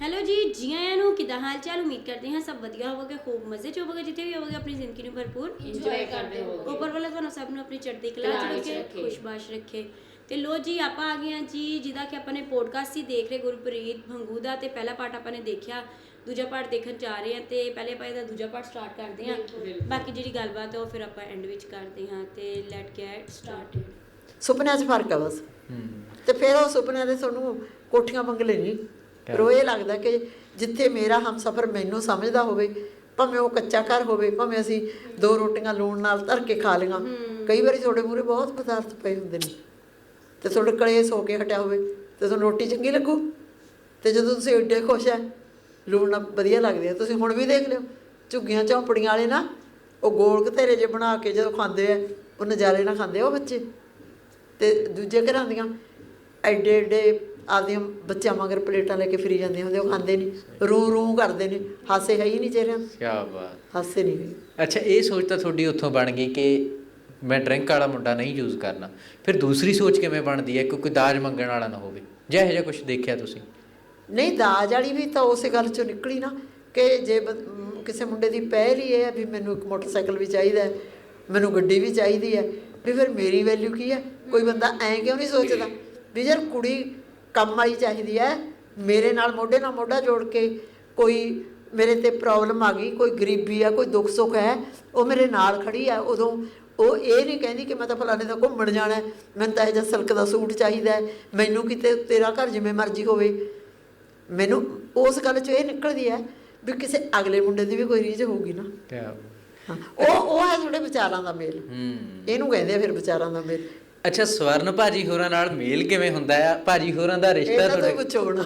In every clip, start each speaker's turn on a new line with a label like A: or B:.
A: Hello ਜੀ ਜੀ ਆਇਆਂ ਨੂੰ ਕਿਦਾਂ ਹਾਲ ਚਾਲ ਉਮੀਦ ਕਰਦੇ ਹਾਂ ਸਭ ਵਧੀਆ ਹੋਵੋਗੇ ਖੂਬ ਮਜ਼ੇ ਚ ਹੋਵੋਗੇ ਜਿੱਥੇ ਵੀ ਹੋਵੋਗੇ ਆਪਣੀ ਜ਼ਿੰਦਗੀ ਨੂੰ ਭਰਪੂਰ
B: ਇੰਜੋਏ ਕਰਦੇ ਹੋ
A: ਉੱਪਰ ਵਾਲਾ ਤੁਹਾਨੂੰ ਸਭ ਨੂੰ ਆਪਣੀ ਚੜ੍ਹਦੀ ਕਲਾ ਚ ਰੱਖੇ
B: ਰੱਖੇ।
A: ਖੁਸ਼ਬਾਸ਼ ਰੱਖੇ। ਤੇ ਲੋ ਜੀ ਆਪਾਂ ਆ ਗਏ ਹਾਂ ਜੀ ਜਿਹਦਾ ਕਿ ਆਪਾਂ ਨੇ ਪੋਡਕਾਸਟ ਹੀ ਦੇਖ ਰਹੇ ਗੁਰਪ੍ਰੀਤ ਭੰਗੂ ਦਾ ਤੇ ਪਹਿਲਾ ਪਾਰਟ ਆਪਾਂ ਨੇ ਦੇਖਿਆ ਦੂਜਾ ਪਾਰਟ ਦੇਖਣ ਜਾ ਰਹੇ ਹਾਂ ਤੇ ਪਹਿਲੇ ਆਪਾਂ ਇਹਦਾ ਦੂਜਾ ਪਾਰਟ ਸਟਾਰਟ ਕਰਦੇ ਹਾਂ। ਬਾਕੀ ਜਿਹੜੀ ਗੱਲਬਾਤ ਹੈ ਉਹ ਫਿਰ ਆਪਾਂ ਐਂਡ ਵਿੱਚ ਕਰਦੇ ਹਾਂ ਤੇ ਲੈਟ ਗੈਟ ਸਟਾਰਟਡ
C: ਸੁਪਨਿਆਂ 'ਚ ਫ਼ਰਕ ਆ ਬਸ।
D: ਹੂੰ।
C: ਤੇ ਫਿਰ ਉਹ ਸੁਪਨਿਆਂ ਦੇ ਤੁਹਾਨੂੰ ਕੋਠੀਆਂ ਬੰਗਲੇ ਨਹੀਂ ਫਿਰ ਉਹ ਇਹ ਲੱਗਦਾ ਕਿ ਜਿੱਥੇ ਮੇਰਾ ਹਮਸਫਰ ਮੈਨੂੰ ਸਮਝਦਾ ਹੋਵੇ ਭਾਵੇਂ ਉਹ ਕੱਚਾ ਘਰ ਹੋਵੇ ਭਾਵੇਂ ਅਸੀਂ ਦੋ ਰੋਟੀਆਂ ਲੂਣ ਨਾਲ ਧਰ ਕੇ ਖਾ ਲਈਆਂ। ਕਈ ਵਾਰੀ ਤੁਹਾਡੇ ਮੂਹਰੇ ਬਹੁਤ ਪਦਾਰਥ ਪਏ ਹੁੰਦੇ ਨੇ। ਤੇ ਤੁਹਾਡੇ ਕਲੇਸ਼ ਹੋ ਕੇ ਹਟਿਆ ਹੋਵੇ ਤੇ ਤੁਹਾਨੂੰ ਰੋਟੀ ਚੰਗੀ ਲੱਗੂ? ਤੇ ਜਦੋਂ ਤੁਸੀਂ ਏਡੇ ਖੁਸ਼ ਹੈ ਲੂਣ ਨਾਲ ਵਧੀਆ ਲੱਗਦੇ ਆ। ਤੁਸੀਂ ਹੁਣ ਵੀ ਦੇਖ ਲਿਓ ਝੁੱਗੀਆਂ ਝੌਂਪੜੀਆਂ ਵਾਲੇ ਨਾ ਉਹ ਗੋਲ ਘਤੇਰੇ ਜੇ ਬਣਾ ਕੇ ਜਦੋਂ ਖਾਂਦੇ ਆ ਉਹ ਨਜ਼ਾਰੇ ਨਾਲ ਖਾਂਦੇ ਉਹ ਬੱਚੇ। ਤੇ ਦੂਜੇ ਘਰਾਂ ਦੀਆਂ ਐਡੇ ਐਡੇ ਆਪਦੀਆਂ ਬੱਚਿਆਂ ਮਗਰ ਪਲੇਟਾਂ ਲੈ ਕੇ ਫਿਰੀ ਜਾਂਦੇ ਹੁੰਦੇ ਉਹ ਖਾਂਦੇ ਨਹੀਂ ਰੂ ਰੂ ਕਰਦੇ ਨੇ। ਹਾਸੇ ਹੈ ਹੀ ਨਹੀਂ ਚਿਹਰਿਆਂ ਤੇ,
D: ਕੀ ਬਾਤ।
C: ਹਾਸੇ ਨਹੀਂ।
D: ਅੱਛਾ ਇਹ ਸੋਚ ਤਾਂ ਤੁਹਾਡੀ ਉੱਥੋਂ ਬਣ ਗਈ ਕਿ ਮੈਂ ਡਰਿੰਕ ਵਾਲਾ ਮੁੰਡਾ ਨਹੀਂ ਯੂਜ਼ ਕਰਨਾ। ਫਿਰ ਦੂਸਰੀ ਸੋਚ ਕਿਵੇਂ ਬਣਦੀ ਹੈ ਕਿ ਕੋਈ ਦਾਜ ਮੰਗਣ ਵਾਲਾ ਨਾ ਹੋਵੇ? ਜਾਂ ਇਹੋ ਜਿਹਾ ਕੁਝ ਦੇਖਿਆ ਤੁਸੀਂ?
C: ਨਹੀਂ ਦਾਜ ਵਾਲੀ ਵੀ ਤਾਂ ਉਸੇ ਗੱਲ ਚੋਂ ਨਿਕਲੀ ਨਾ ਕਿ ਜੇ ਕਿਸੇ ਮੁੰਡੇ ਦੀ ਪਹਿਲ ਹੀ ਇਹ ਹੈ ਵੀ ਮੈਨੂੰ ਇੱਕ ਮੋਟਰਸਾਈਕਲ ਵੀ ਚਾਹੀਦਾ ਹੈ ਮੈਨੂੰ ਗੱਡੀ ਵੀ ਚਾਹੀਦੀ ਹੈ ਵੀ ਫਿਰ ਮੇਰੀ ਵੈਲਿਊ ਕੀ ਹੈ? ਕੋਈ ਬੰਦਾ ਐਂ ਕਿਉਂ ਨਹੀਂ ਸੋਚਦਾ? ਵੀ ਯਾਰ ਕੁੜੀ ਕੰਮ ਆਈ ਚਾਹੀਦੀ ਹੈ। ਮੇਰੇ ਨਾਲ ਮੋਢੇ ਨਾਲ ਮੋਢਾ ਜੋੜ ਕੇ ਕੋਈ ਮੇਰੇ ਤੇ ਪ੍ਰੋਬਲਮ ਆ ਗਈ ਕੋਈ ਗਰੀਬੀ ਆ ਕੋਈ ਦੁੱਖ ਸੁੱਖ ਹੈ ਉਹ ਮੇਰੇ ਨਾਲ ਖੜੀ ਆ। ਉਦੋਂ ਉਹ ਇਹ ਨਹੀਂ ਕਹਿੰਦੀ ਕਿ ਮੈਂ ਤਾਂ ਫਲਾਣੇ ਦਾ ਘੁੰਮਣ ਜਾਣਾ ਮੈਨੂੰ ਤਾਂ ਇਹ ਜਿਹਾ ਸਿਲਕ ਦਾ ਸੂਟ ਚਾਹੀਦਾ ਮੈਨੂੰ ਕਿਤੇ ਤੇਰਾ ਘਰ ਜਿਵੇਂ ਮਰਜ਼ੀ ਹੋਵੇ। ਮੈਨੂੰ ਉਸ ਗੱਲ 'ਚ ਇਹ ਨਿਕਲਦੀ ਹੈ ਵੀ ਕਿਸੇ ਅਗਲੇ ਮੁੰਡੇ ਦੀ ਵੀ ਕੋਈ ਰੀਝ ਹੋਊਗੀ ਨਾ। ਉਹ ਉਹ ਹੈ ਜਿਹੜੇ ਵਿਚਾਰਾਂ ਦਾ ਮੇਲ।
D: ਹੂੰ।
C: ਇਹਨੂੰ ਕਹਿੰਦੇ ਆ ਫਿਰ ਵਿਚਾਰਾਂ ਦਾ ਮੇਲ।
D: ਅੱਛਾ ਸਵਰਨ ਭਾਜੀ ਹੋਰਾਂ ਨਾਲ ਮੇਲ ਕਿਵੇਂ ਹੁੰਦਾ ਆ? ਭਾਜੀ ਹੋਰਾਂ ਦਾ ਰਿਸ਼ਤਾ
C: ਇਹਨਾਂ ਤੋਂ
D: ਤੁਹਾਡੇ
C: ਪੁੱਛੋ ਹੁਣ।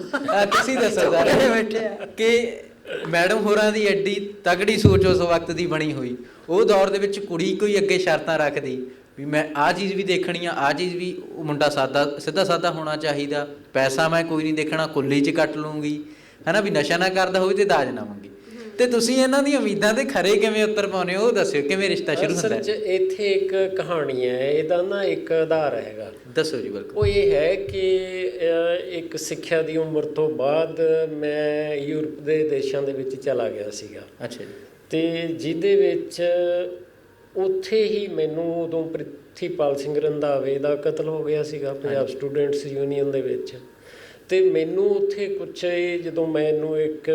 D: ਤੁਸੀਂ ਦੱਸੋ
C: ਬੜੇ
D: ਸਾਰੇ।
C: ਬੈਠੇ ਆ।
D: ਕਿ ਮੈਡਮ ਹੋਰਾਂ ਦੀ ਐਡੀ ਤਗੜੀ ਸੋਚ ਉਸ ਵਕਤ ਦੀ ਬਣੀ ਹੋਈ। ਉਹ ਦੌਰ ਦੇ ਵਿੱਚ ਕੁੜੀ ਕੋਈ ਅੱਗੇ ਸ਼ਰਤਾਂ ਰੱਖਦੀ। ਵੀ ਮੈਂ ਆਹ ਚੀਜ਼ ਵੀ ਦੇਖਣੀ ਆ ਆਹ ਚੀਜ਼ ਵੀ ਉਹ ਮੁੰਡਾ ਸਾਦਾ ਸਿੱਧਾ ਸਾਦਾ ਹੋਣਾ ਚਾਹੀਦਾ। ਪੈਸਾ ਮੈਂ ਕੋਈ ਨਹੀਂ ਦੇਖਣਾ ਕੁੱਲੀ 'ਚ ਕੱਟ ਲੂੰਗੀ ਹੈਨਾ ਵੀ ਨਸ਼ਾ ਨਾ ਕਰਦਾ ਹੋਵੇ ਤੇ ਦਾਜ ਨਾ ਮੰਗੇ। ਤੇ ਤੁਸੀਂ ਇਹਨਾਂ ਦੀਆਂ ਉਮੀਦਾਂ ਤੇ ਖਰੇ ਕਿਵੇਂ ਉੱਤਰ ਪਾਉਨੇ ਹੋ? ਉਹ ਦੱਸਿਓ ਕਿਵੇਂ ਰਿਸ਼ਤਾ ਸ਼ੁਰੂ ਹੁੰਦਾ ਹੈ?
E: ਇੱਥੇ ਇੱਕ ਕਹਾਣੀ ਹੈ ਇਹਦਾ ਨਾ ਇੱਕ ਆਧਾਰ ਹੈਗਾ।
D: ਦੱਸੋ ਜੀ ਬਿਲਕੁਲ।
E: ਉਹ ਇਹ ਹੈ ਕਿ ਇੱਕ ਸਿੱਖਿਆ ਦੀ ਉਮਰ ਤੋਂ ਬਾਅਦ ਮੈਂ ਯੂਰਪ ਦੇ ਦੇਸ਼ਾਂ ਦੇ ਵਿੱਚ ਚਲਾ ਗਿਆ ਸੀਗਾ।
D: ਅੱਛਾ ਜੀ।
E: ਤੇ ਜਿਹਦੇ ਵਿੱਚ ਉੱਥੇ ਹੀ ਮੈਨੂੰ ਉਦੋਂ ਪ੍ਰਿਥੀਪਾਲ ਸਿੰਘ ਰੰਧਾਵੇ ਦਾ ਕਤਲ ਹੋ ਗਿਆ ਸੀਗਾ ਪੰਜਾਬ ਸਟੂਡੈਂਟਸ ਯੂਨੀਅਨ ਦੇ ਵਿੱਚ। ਤੇ ਮੈਨੂੰ ਉੱਥੇ ਕੁਛ ਇਹ ਜਦੋਂ ਮੈਨੂੰ ਇੱਕ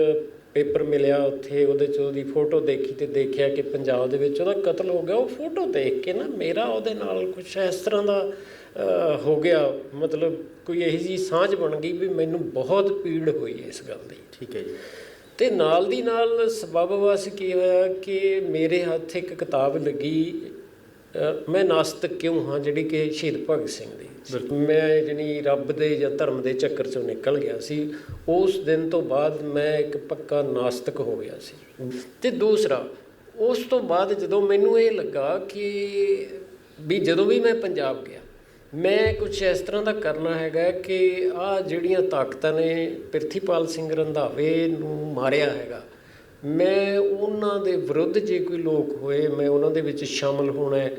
E: ਪੇਪਰ ਮਿਲਿਆ ਉੱਥੇ ਉਹਦੇ ਚ ਉਹਦੀ ਫੋਟੋ ਦੇਖੀ ਤੇ ਦੇਖਿਆ ਕਿ ਪੰਜਾਬ ਦੇ ਵਿੱਚ ਉਹਦਾ ਕਤਲ ਹੋ ਗਿਆ। ਉਹ ਫੋਟੋ ਦੇਖ ਕੇ ਨਾ ਮੇਰਾ ਉਹਦੇ ਨਾਲ ਕੁਛ ਇਸ ਤਰ੍ਹਾਂ ਦਾ ਹੋ ਗਿਆ। ਮਤਲਬ ਕੋਈ ਇਹੋ ਜੀ ਸਾਂਝ ਬਣ ਗਈ ਵੀ ਮੈਨੂੰ ਬਹੁਤ ਪੀੜ ਹੋਈ ਇਸ ਗੱਲ ਦੀ।
D: ਠੀਕ ਹੈ ਜੀ।
E: ਤੇ ਨਾਲ ਦੀ ਨਾਲ ਸਬਬ ਵਸ ਕੀ ਹੋਇਆ ਕਿ ਮੇਰੇ ਹੱਥ ਇੱਕ ਕਿਤਾਬ ਲੱਗੀ ਮੈਂ ਨਾਸਤਕ ਕਿਉਂ ਹਾਂ ਜਿਹੜੀ ਕਿ ਸ਼ਹੀਦ ਭਗਤ ਸਿੰਘ ਦੀ। ਮੈਂ ਜਣੀ ਰੱਬ ਦੇ ਜਾਂ ਧਰਮ ਦੇ ਚੱਕਰ ਚੋਂ ਨਿਕਲ ਗਿਆ ਸੀ, ਉਸ ਦਿਨ ਤੋਂ ਬਾਅਦ ਮੈਂ ਇੱਕ ਪੱਕਾ ਨਾਸਤਿਕ ਹੋ ਗਿਆ ਸੀ। ਤੇ ਦੂਸਰਾ, ਉਸ ਤੋਂ ਬਾਅਦ ਜਦੋਂ ਮੈਨੂੰ ਇਹ ਲੱਗਾ ਕਿ ਵੀ ਜਦੋਂ ਵੀ ਮੈਂ ਪੰਜਾਬ ਗਿਆ, ਮੈਂ ਕੁਝ ਇਸ ਤਰ੍ਹਾਂ ਦਾ ਕਰਨਾ ਹੈਗਾ ਕਿ ਆ ਜਿਹੜੀਆਂ ਤਾਕਤਾਂ ਨੇ ਪ੍ਰਿਥੀਪਾਲ ਸਿੰਘ ਰੰਧਾਵੇ ਨੂੰ ਮਾਰਿਆ ਹੈਗਾ, ਮੈਂ ਉਹਨਾਂ ਦੇ ਵਿਰੁੱਧ ਜੇ ਕੋਈ ਲੋਕ ਹੋਏ, ਮੈਂ ਉਹਨਾਂ ਦੇ ਵਿੱਚ ਸ਼ਾਮਲ ਹੋਣਾ ਹੈ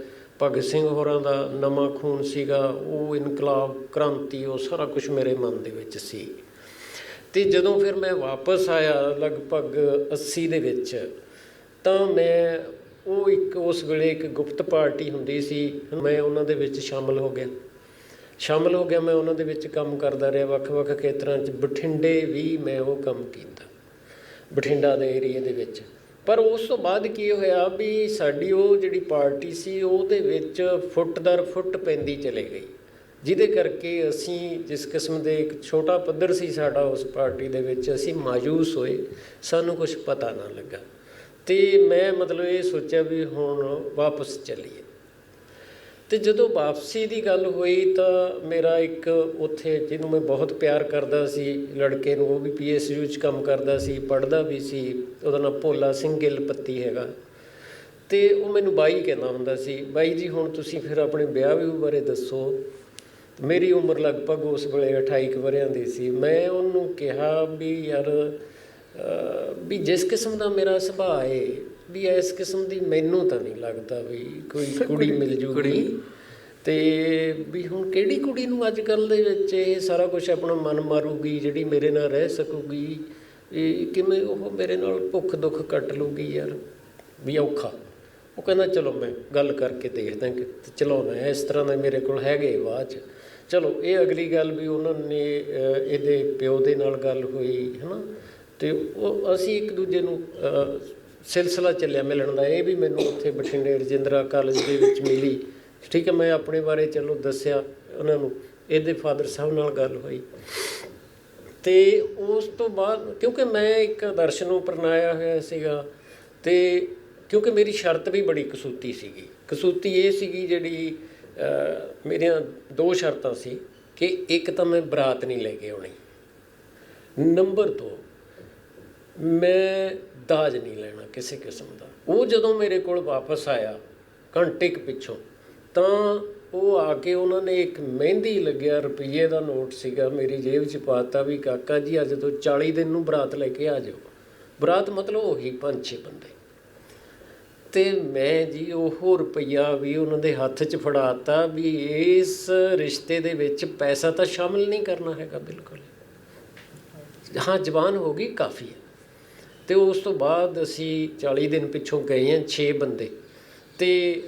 E: ਭਗਤ ਸਿੰਘ ਹੋਰਾਂ ਦਾ ਨਵਾਂ ਖੂਨ ਸੀਗਾ, ਉਹ ਇਨਕਲਾਬ, ਕ੍ਰਾਂਤੀ, ਉਹ ਸਾਰਾ ਕੁਝ ਮੇਰੇ ਮਨ ਦੇ ਵਿੱਚ ਸੀ। ਤੇ ਜਦੋਂ ਫਿਰ ਮੈਂ ਵਾਪਸ ਆਇਆ ਲਗਭਗ 80 ਦੇ ਵਿੱਚ, ਤਾਂ ਮੈਂ ਉਹ ਇੱਕ, ਉਸ ਵੇਲੇ ਇੱਕ ਗੁਪਤ ਪਾਰਟੀ ਹੁੰਦੀ ਸੀ, ਮੈਂ ਉਹਨਾਂ ਦੇ ਵਿੱਚ ਸ਼ਾਮਲ ਹੋ ਗਿਆ। ਸ਼ਾਮਲ ਹੋ ਗਿਆ, ਮੈਂ ਉਹਨਾਂ ਦੇ ਵਿੱਚ ਕੰਮ ਕਰਦਾ ਰਿਹਾ, ਵੱਖ-ਵੱਖ ਖੇਤਰਾਂ 'ਚ ਬਠਿੰਡੇ ਵੀ ਮੈਂ ਉਹ ਕੰਮ ਕੀਤਾ, ਬਠਿੰਡਾ ਦੇ ਏਰੀਏ ਦੇ ਵਿੱਚ। ਪਰ ਉਸ ਤੋਂ ਬਾਅਦ ਕੀ ਹੋਇਆ ਵੀ ਸਾਡੀ ਉਹ ਜਿਹੜੀ ਪਾਰਟੀ ਸੀ, ਉਹਦੇ ਵਿੱਚ ਫੁੱਟ ਦਰ ਫੁੱਟ ਪੈਂਦੀ ਚਲੇ ਗਈ। ਜਿਹਦੇ ਕਰਕੇ ਅਸੀਂ ਜਿਸ ਕਿਸਮ ਦੇ ਇੱਕ ਛੋਟਾ ਪੱਧਰ ਸੀ ਸਾਡਾ ਉਸ ਪਾਰਟੀ ਦੇ ਵਿੱਚ, ਅਸੀਂ ਮਾਯੂਸ ਹੋਏ। ਸਾਨੂੰ ਕੁਝ ਪਤਾ ਨਾ ਲੱਗਾ। ਤੇ ਮੈਂ ਮਤਲਬ ਇਹ ਸੋਚਿਆ ਵੀ ਹੁਣ ਵਾਪਸ ਚੱਲੀਏ। ਅਤੇ ਜਦੋਂ ਵਾਪਸੀ ਦੀ ਗੱਲ ਹੋਈ ਤਾਂ ਮੇਰਾ ਇੱਕ ਉੱਥੇ ਜਿਹਨੂੰ ਮੈਂ ਬਹੁਤ ਪਿਆਰ ਕਰਦਾ ਸੀ, ਲੜਕੇ ਨੂੰ ਉਹ ਵੀ ਪੀ ਐੱਸ ਯੂ 'ਚ ਕੰਮ ਕਰਦਾ ਸੀ, ਪੜ੍ਹਦਾ ਵੀ ਸੀ, ਉਹਦਾ ਨਾਂ ਭੋਲਾ ਸਿੰਘ ਗਿੱਲ ਪੱਤੀ ਹੈਗਾ। ਅਤੇ ਉਹ ਮੈਨੂੰ ਬਾਈ ਕਹਿੰਦਾ ਹੁੰਦਾ ਸੀ, ਬਾਈ ਜੀ ਹੁਣ ਤੁਸੀਂ ਫਿਰ ਆਪਣੇ ਵਿਆਹ ਵੀ ਬਾਰੇ ਦੱਸੋ। ਮੇਰੀ ਉਮਰ ਲਗਭਗ ਉਸ ਵੇਲੇ 28 ਕੁ ਵਰਿਆਂ ਦੀ ਸੀ। ਮੈਂ ਉਹਨੂੰ ਕਿਹਾ ਵੀ ਯਾਰ ਵੀ ਜਿਸ ਕਿਸਮ ਦਾ ਮੇਰਾ ਸੁਭਾਅ ਏ ਵੀ ਇਸ ਕਿਸਮ ਦੀ ਮੈਨੂੰ ਤਾਂ ਨਹੀਂ ਲੱਗਦਾ ਵੀ ਕੋਈ ਕੁੜੀ ਮਿਲ ਜੂਗੀ। ਤੇ ਵੀ ਹੁਣ ਕਿਹੜੀ ਕੁੜੀ ਨੂੰ ਅੱਜ ਕੱਲ ਦੇ ਵਿੱਚ ਇਹ ਸਾਰਾ ਕੁਝ ਆਪਣਾ ਮਨ ਮਾਰੂਗੀ ਜਿਹੜੀ ਮੇਰੇ ਨਾਲ ਰਹਿ ਸਕੂਗੀ ਇਹ ਕਿਵੇਂ ਉਹ ਮੇਰੇ ਨਾਲ ਭੁੱਖ ਦੁੱਖ ਕੱਟ ਲੂਗੀ ਯਾਰ ਵੀ ਔਖਾ। ਉਹ ਕਹਿੰਦਾ ਚਲੋ ਮੈਂ ਗੱਲ ਕਰਕੇ ਦੇਖਦਾ ਕਿ ਚਲਾਉਣਾ ਇਸ ਤਰ੍ਹਾਂ ਦੇ ਮੇਰੇ ਕੋਲ ਹੈਗੇ ਬਾਅਦ ਚ। ਚਲੋ ਇਹ ਅਗਲੀ ਗੱਲ ਵੀ ਉਹਨਾਂ ਨੇ ਇਹਦੇ ਪਿਓ ਦੇ ਨਾਲ ਗੱਲ ਹੋਈ ਹਨਾ? ਤੇ ਉਹ ਅਸੀਂ ਇੱਕ ਦੂਜੇ ਨੂੰ ਸਿਲਸਿਲਾ ਚੱਲਿਆ ਮਿਲਣ ਦਾ। ਇਹ ਵੀ ਮੈਨੂੰ ਉੱਥੇ ਬਠਿੰਡੇ ਰਜਿੰਦਰਾ ਕਾਲਜ ਦੇ ਵਿੱਚ ਮਿਲੀ। ਠੀਕ ਹੈ, ਮੈਂ ਆਪਣੇ ਬਾਰੇ ਚਲੋ ਦੱਸਿਆ ਉਹਨਾਂ ਨੂੰ। ਇਹਦੇ ਫਾਦਰ ਸਾਹਿਬ ਨਾਲ ਗੱਲ ਹੋਈ। ਤੇ ਉਸ ਤੋਂ ਬਾਅਦ ਕਿਉਂਕਿ ਮੈਂ ਇੱਕ ਆਦਰਸ਼ ਨੂੰ ਅਪਣਾਇਆ ਹੋਇਆ ਸੀਗਾ, ਤੇ ਕਿਉਂਕਿ ਮੇਰੀ ਸ਼ਰਤ ਵੀ ਬੜੀ ਕਸੂਤੀ ਸੀਗੀ। ਕਸੂਤੀ ਇਹ ਸੀਗੀ ਜਿਹੜੀ ਮੇਰੀਆਂ ਦੋ ਸ਼ਰਤਾਂ ਸੀ ਕਿ ਇੱਕ ਤਾਂ ਮੈਂ ਬਰਾਤ ਨਹੀਂ ਲੈ ਕੇ ਆਉਣੀ। ਨੰਬਰ 2 ਮੈਂ ਦਾਜ ਨਹੀਂ ਲੈਣਾ ਕਿਸੇ ਕਿਸਮ ਦਾ। ਉਹ ਜਦੋਂ ਮੇਰੇ ਕੋਲ ਵਾਪਸ ਆਇਆ ਘੰਟੇ ਕੁ ਪਿੱਛੋਂ, ਤਾਂ ਉਹ ਆ ਕੇ ਉਹਨਾਂ ਨੇ ਇੱਕ ਮਹਿੰਦੀ ਲੱਗਿਆ, ਰੁਪਈਏ ਦਾ ਨੋਟ ਸੀਗਾ, ਮੇਰੀ ਜੇਬ 'ਚ ਪਾਤਾ ਵੀ, ਕਾਕਾ ਜੀ, ਅੱਜ ਤੋਂ 40 ਦਿਨ ਨੂੰ ਬਰਾਤ ਲੈ ਕੇ ਆ ਜਾਓ। ਬਰਾਤ ਮਤਲਬ ਉਹੀ ਪੰਜ ਛੇ ਬੰਦੇ। ਤੇ ਮੈਂ ਜੀ, ਉਹ ਰੁਪਈਆ ਵੀ ਉਹਨਾਂ ਦੇ ਹੱਥ 'ਚ ਫੜਾਤਾ ਵੀ, ਇਸ ਰਿਸ਼ਤੇ ਦੇ ਵਿੱਚ ਪੈਸਾ ਤਾਂ ਸ਼ਾਮਿਲ ਨਹੀਂ ਕਰਨਾ ਹੈਗਾ ਬਿਲਕੁਲ। ਹਾਂ ਜ਼ਬਾਨ ਹੋ ਗਈ ਕਾਫੀ। ਹੈ ਤੇ ਉਸ ਤੋਂ ਬਾਅਦ ਅਸੀਂ 40 ਦਿਨ ਪਿੱਛੋਂ ਗਏ ਹਾਂ 6 ਬੰਦੇ। ਤੇ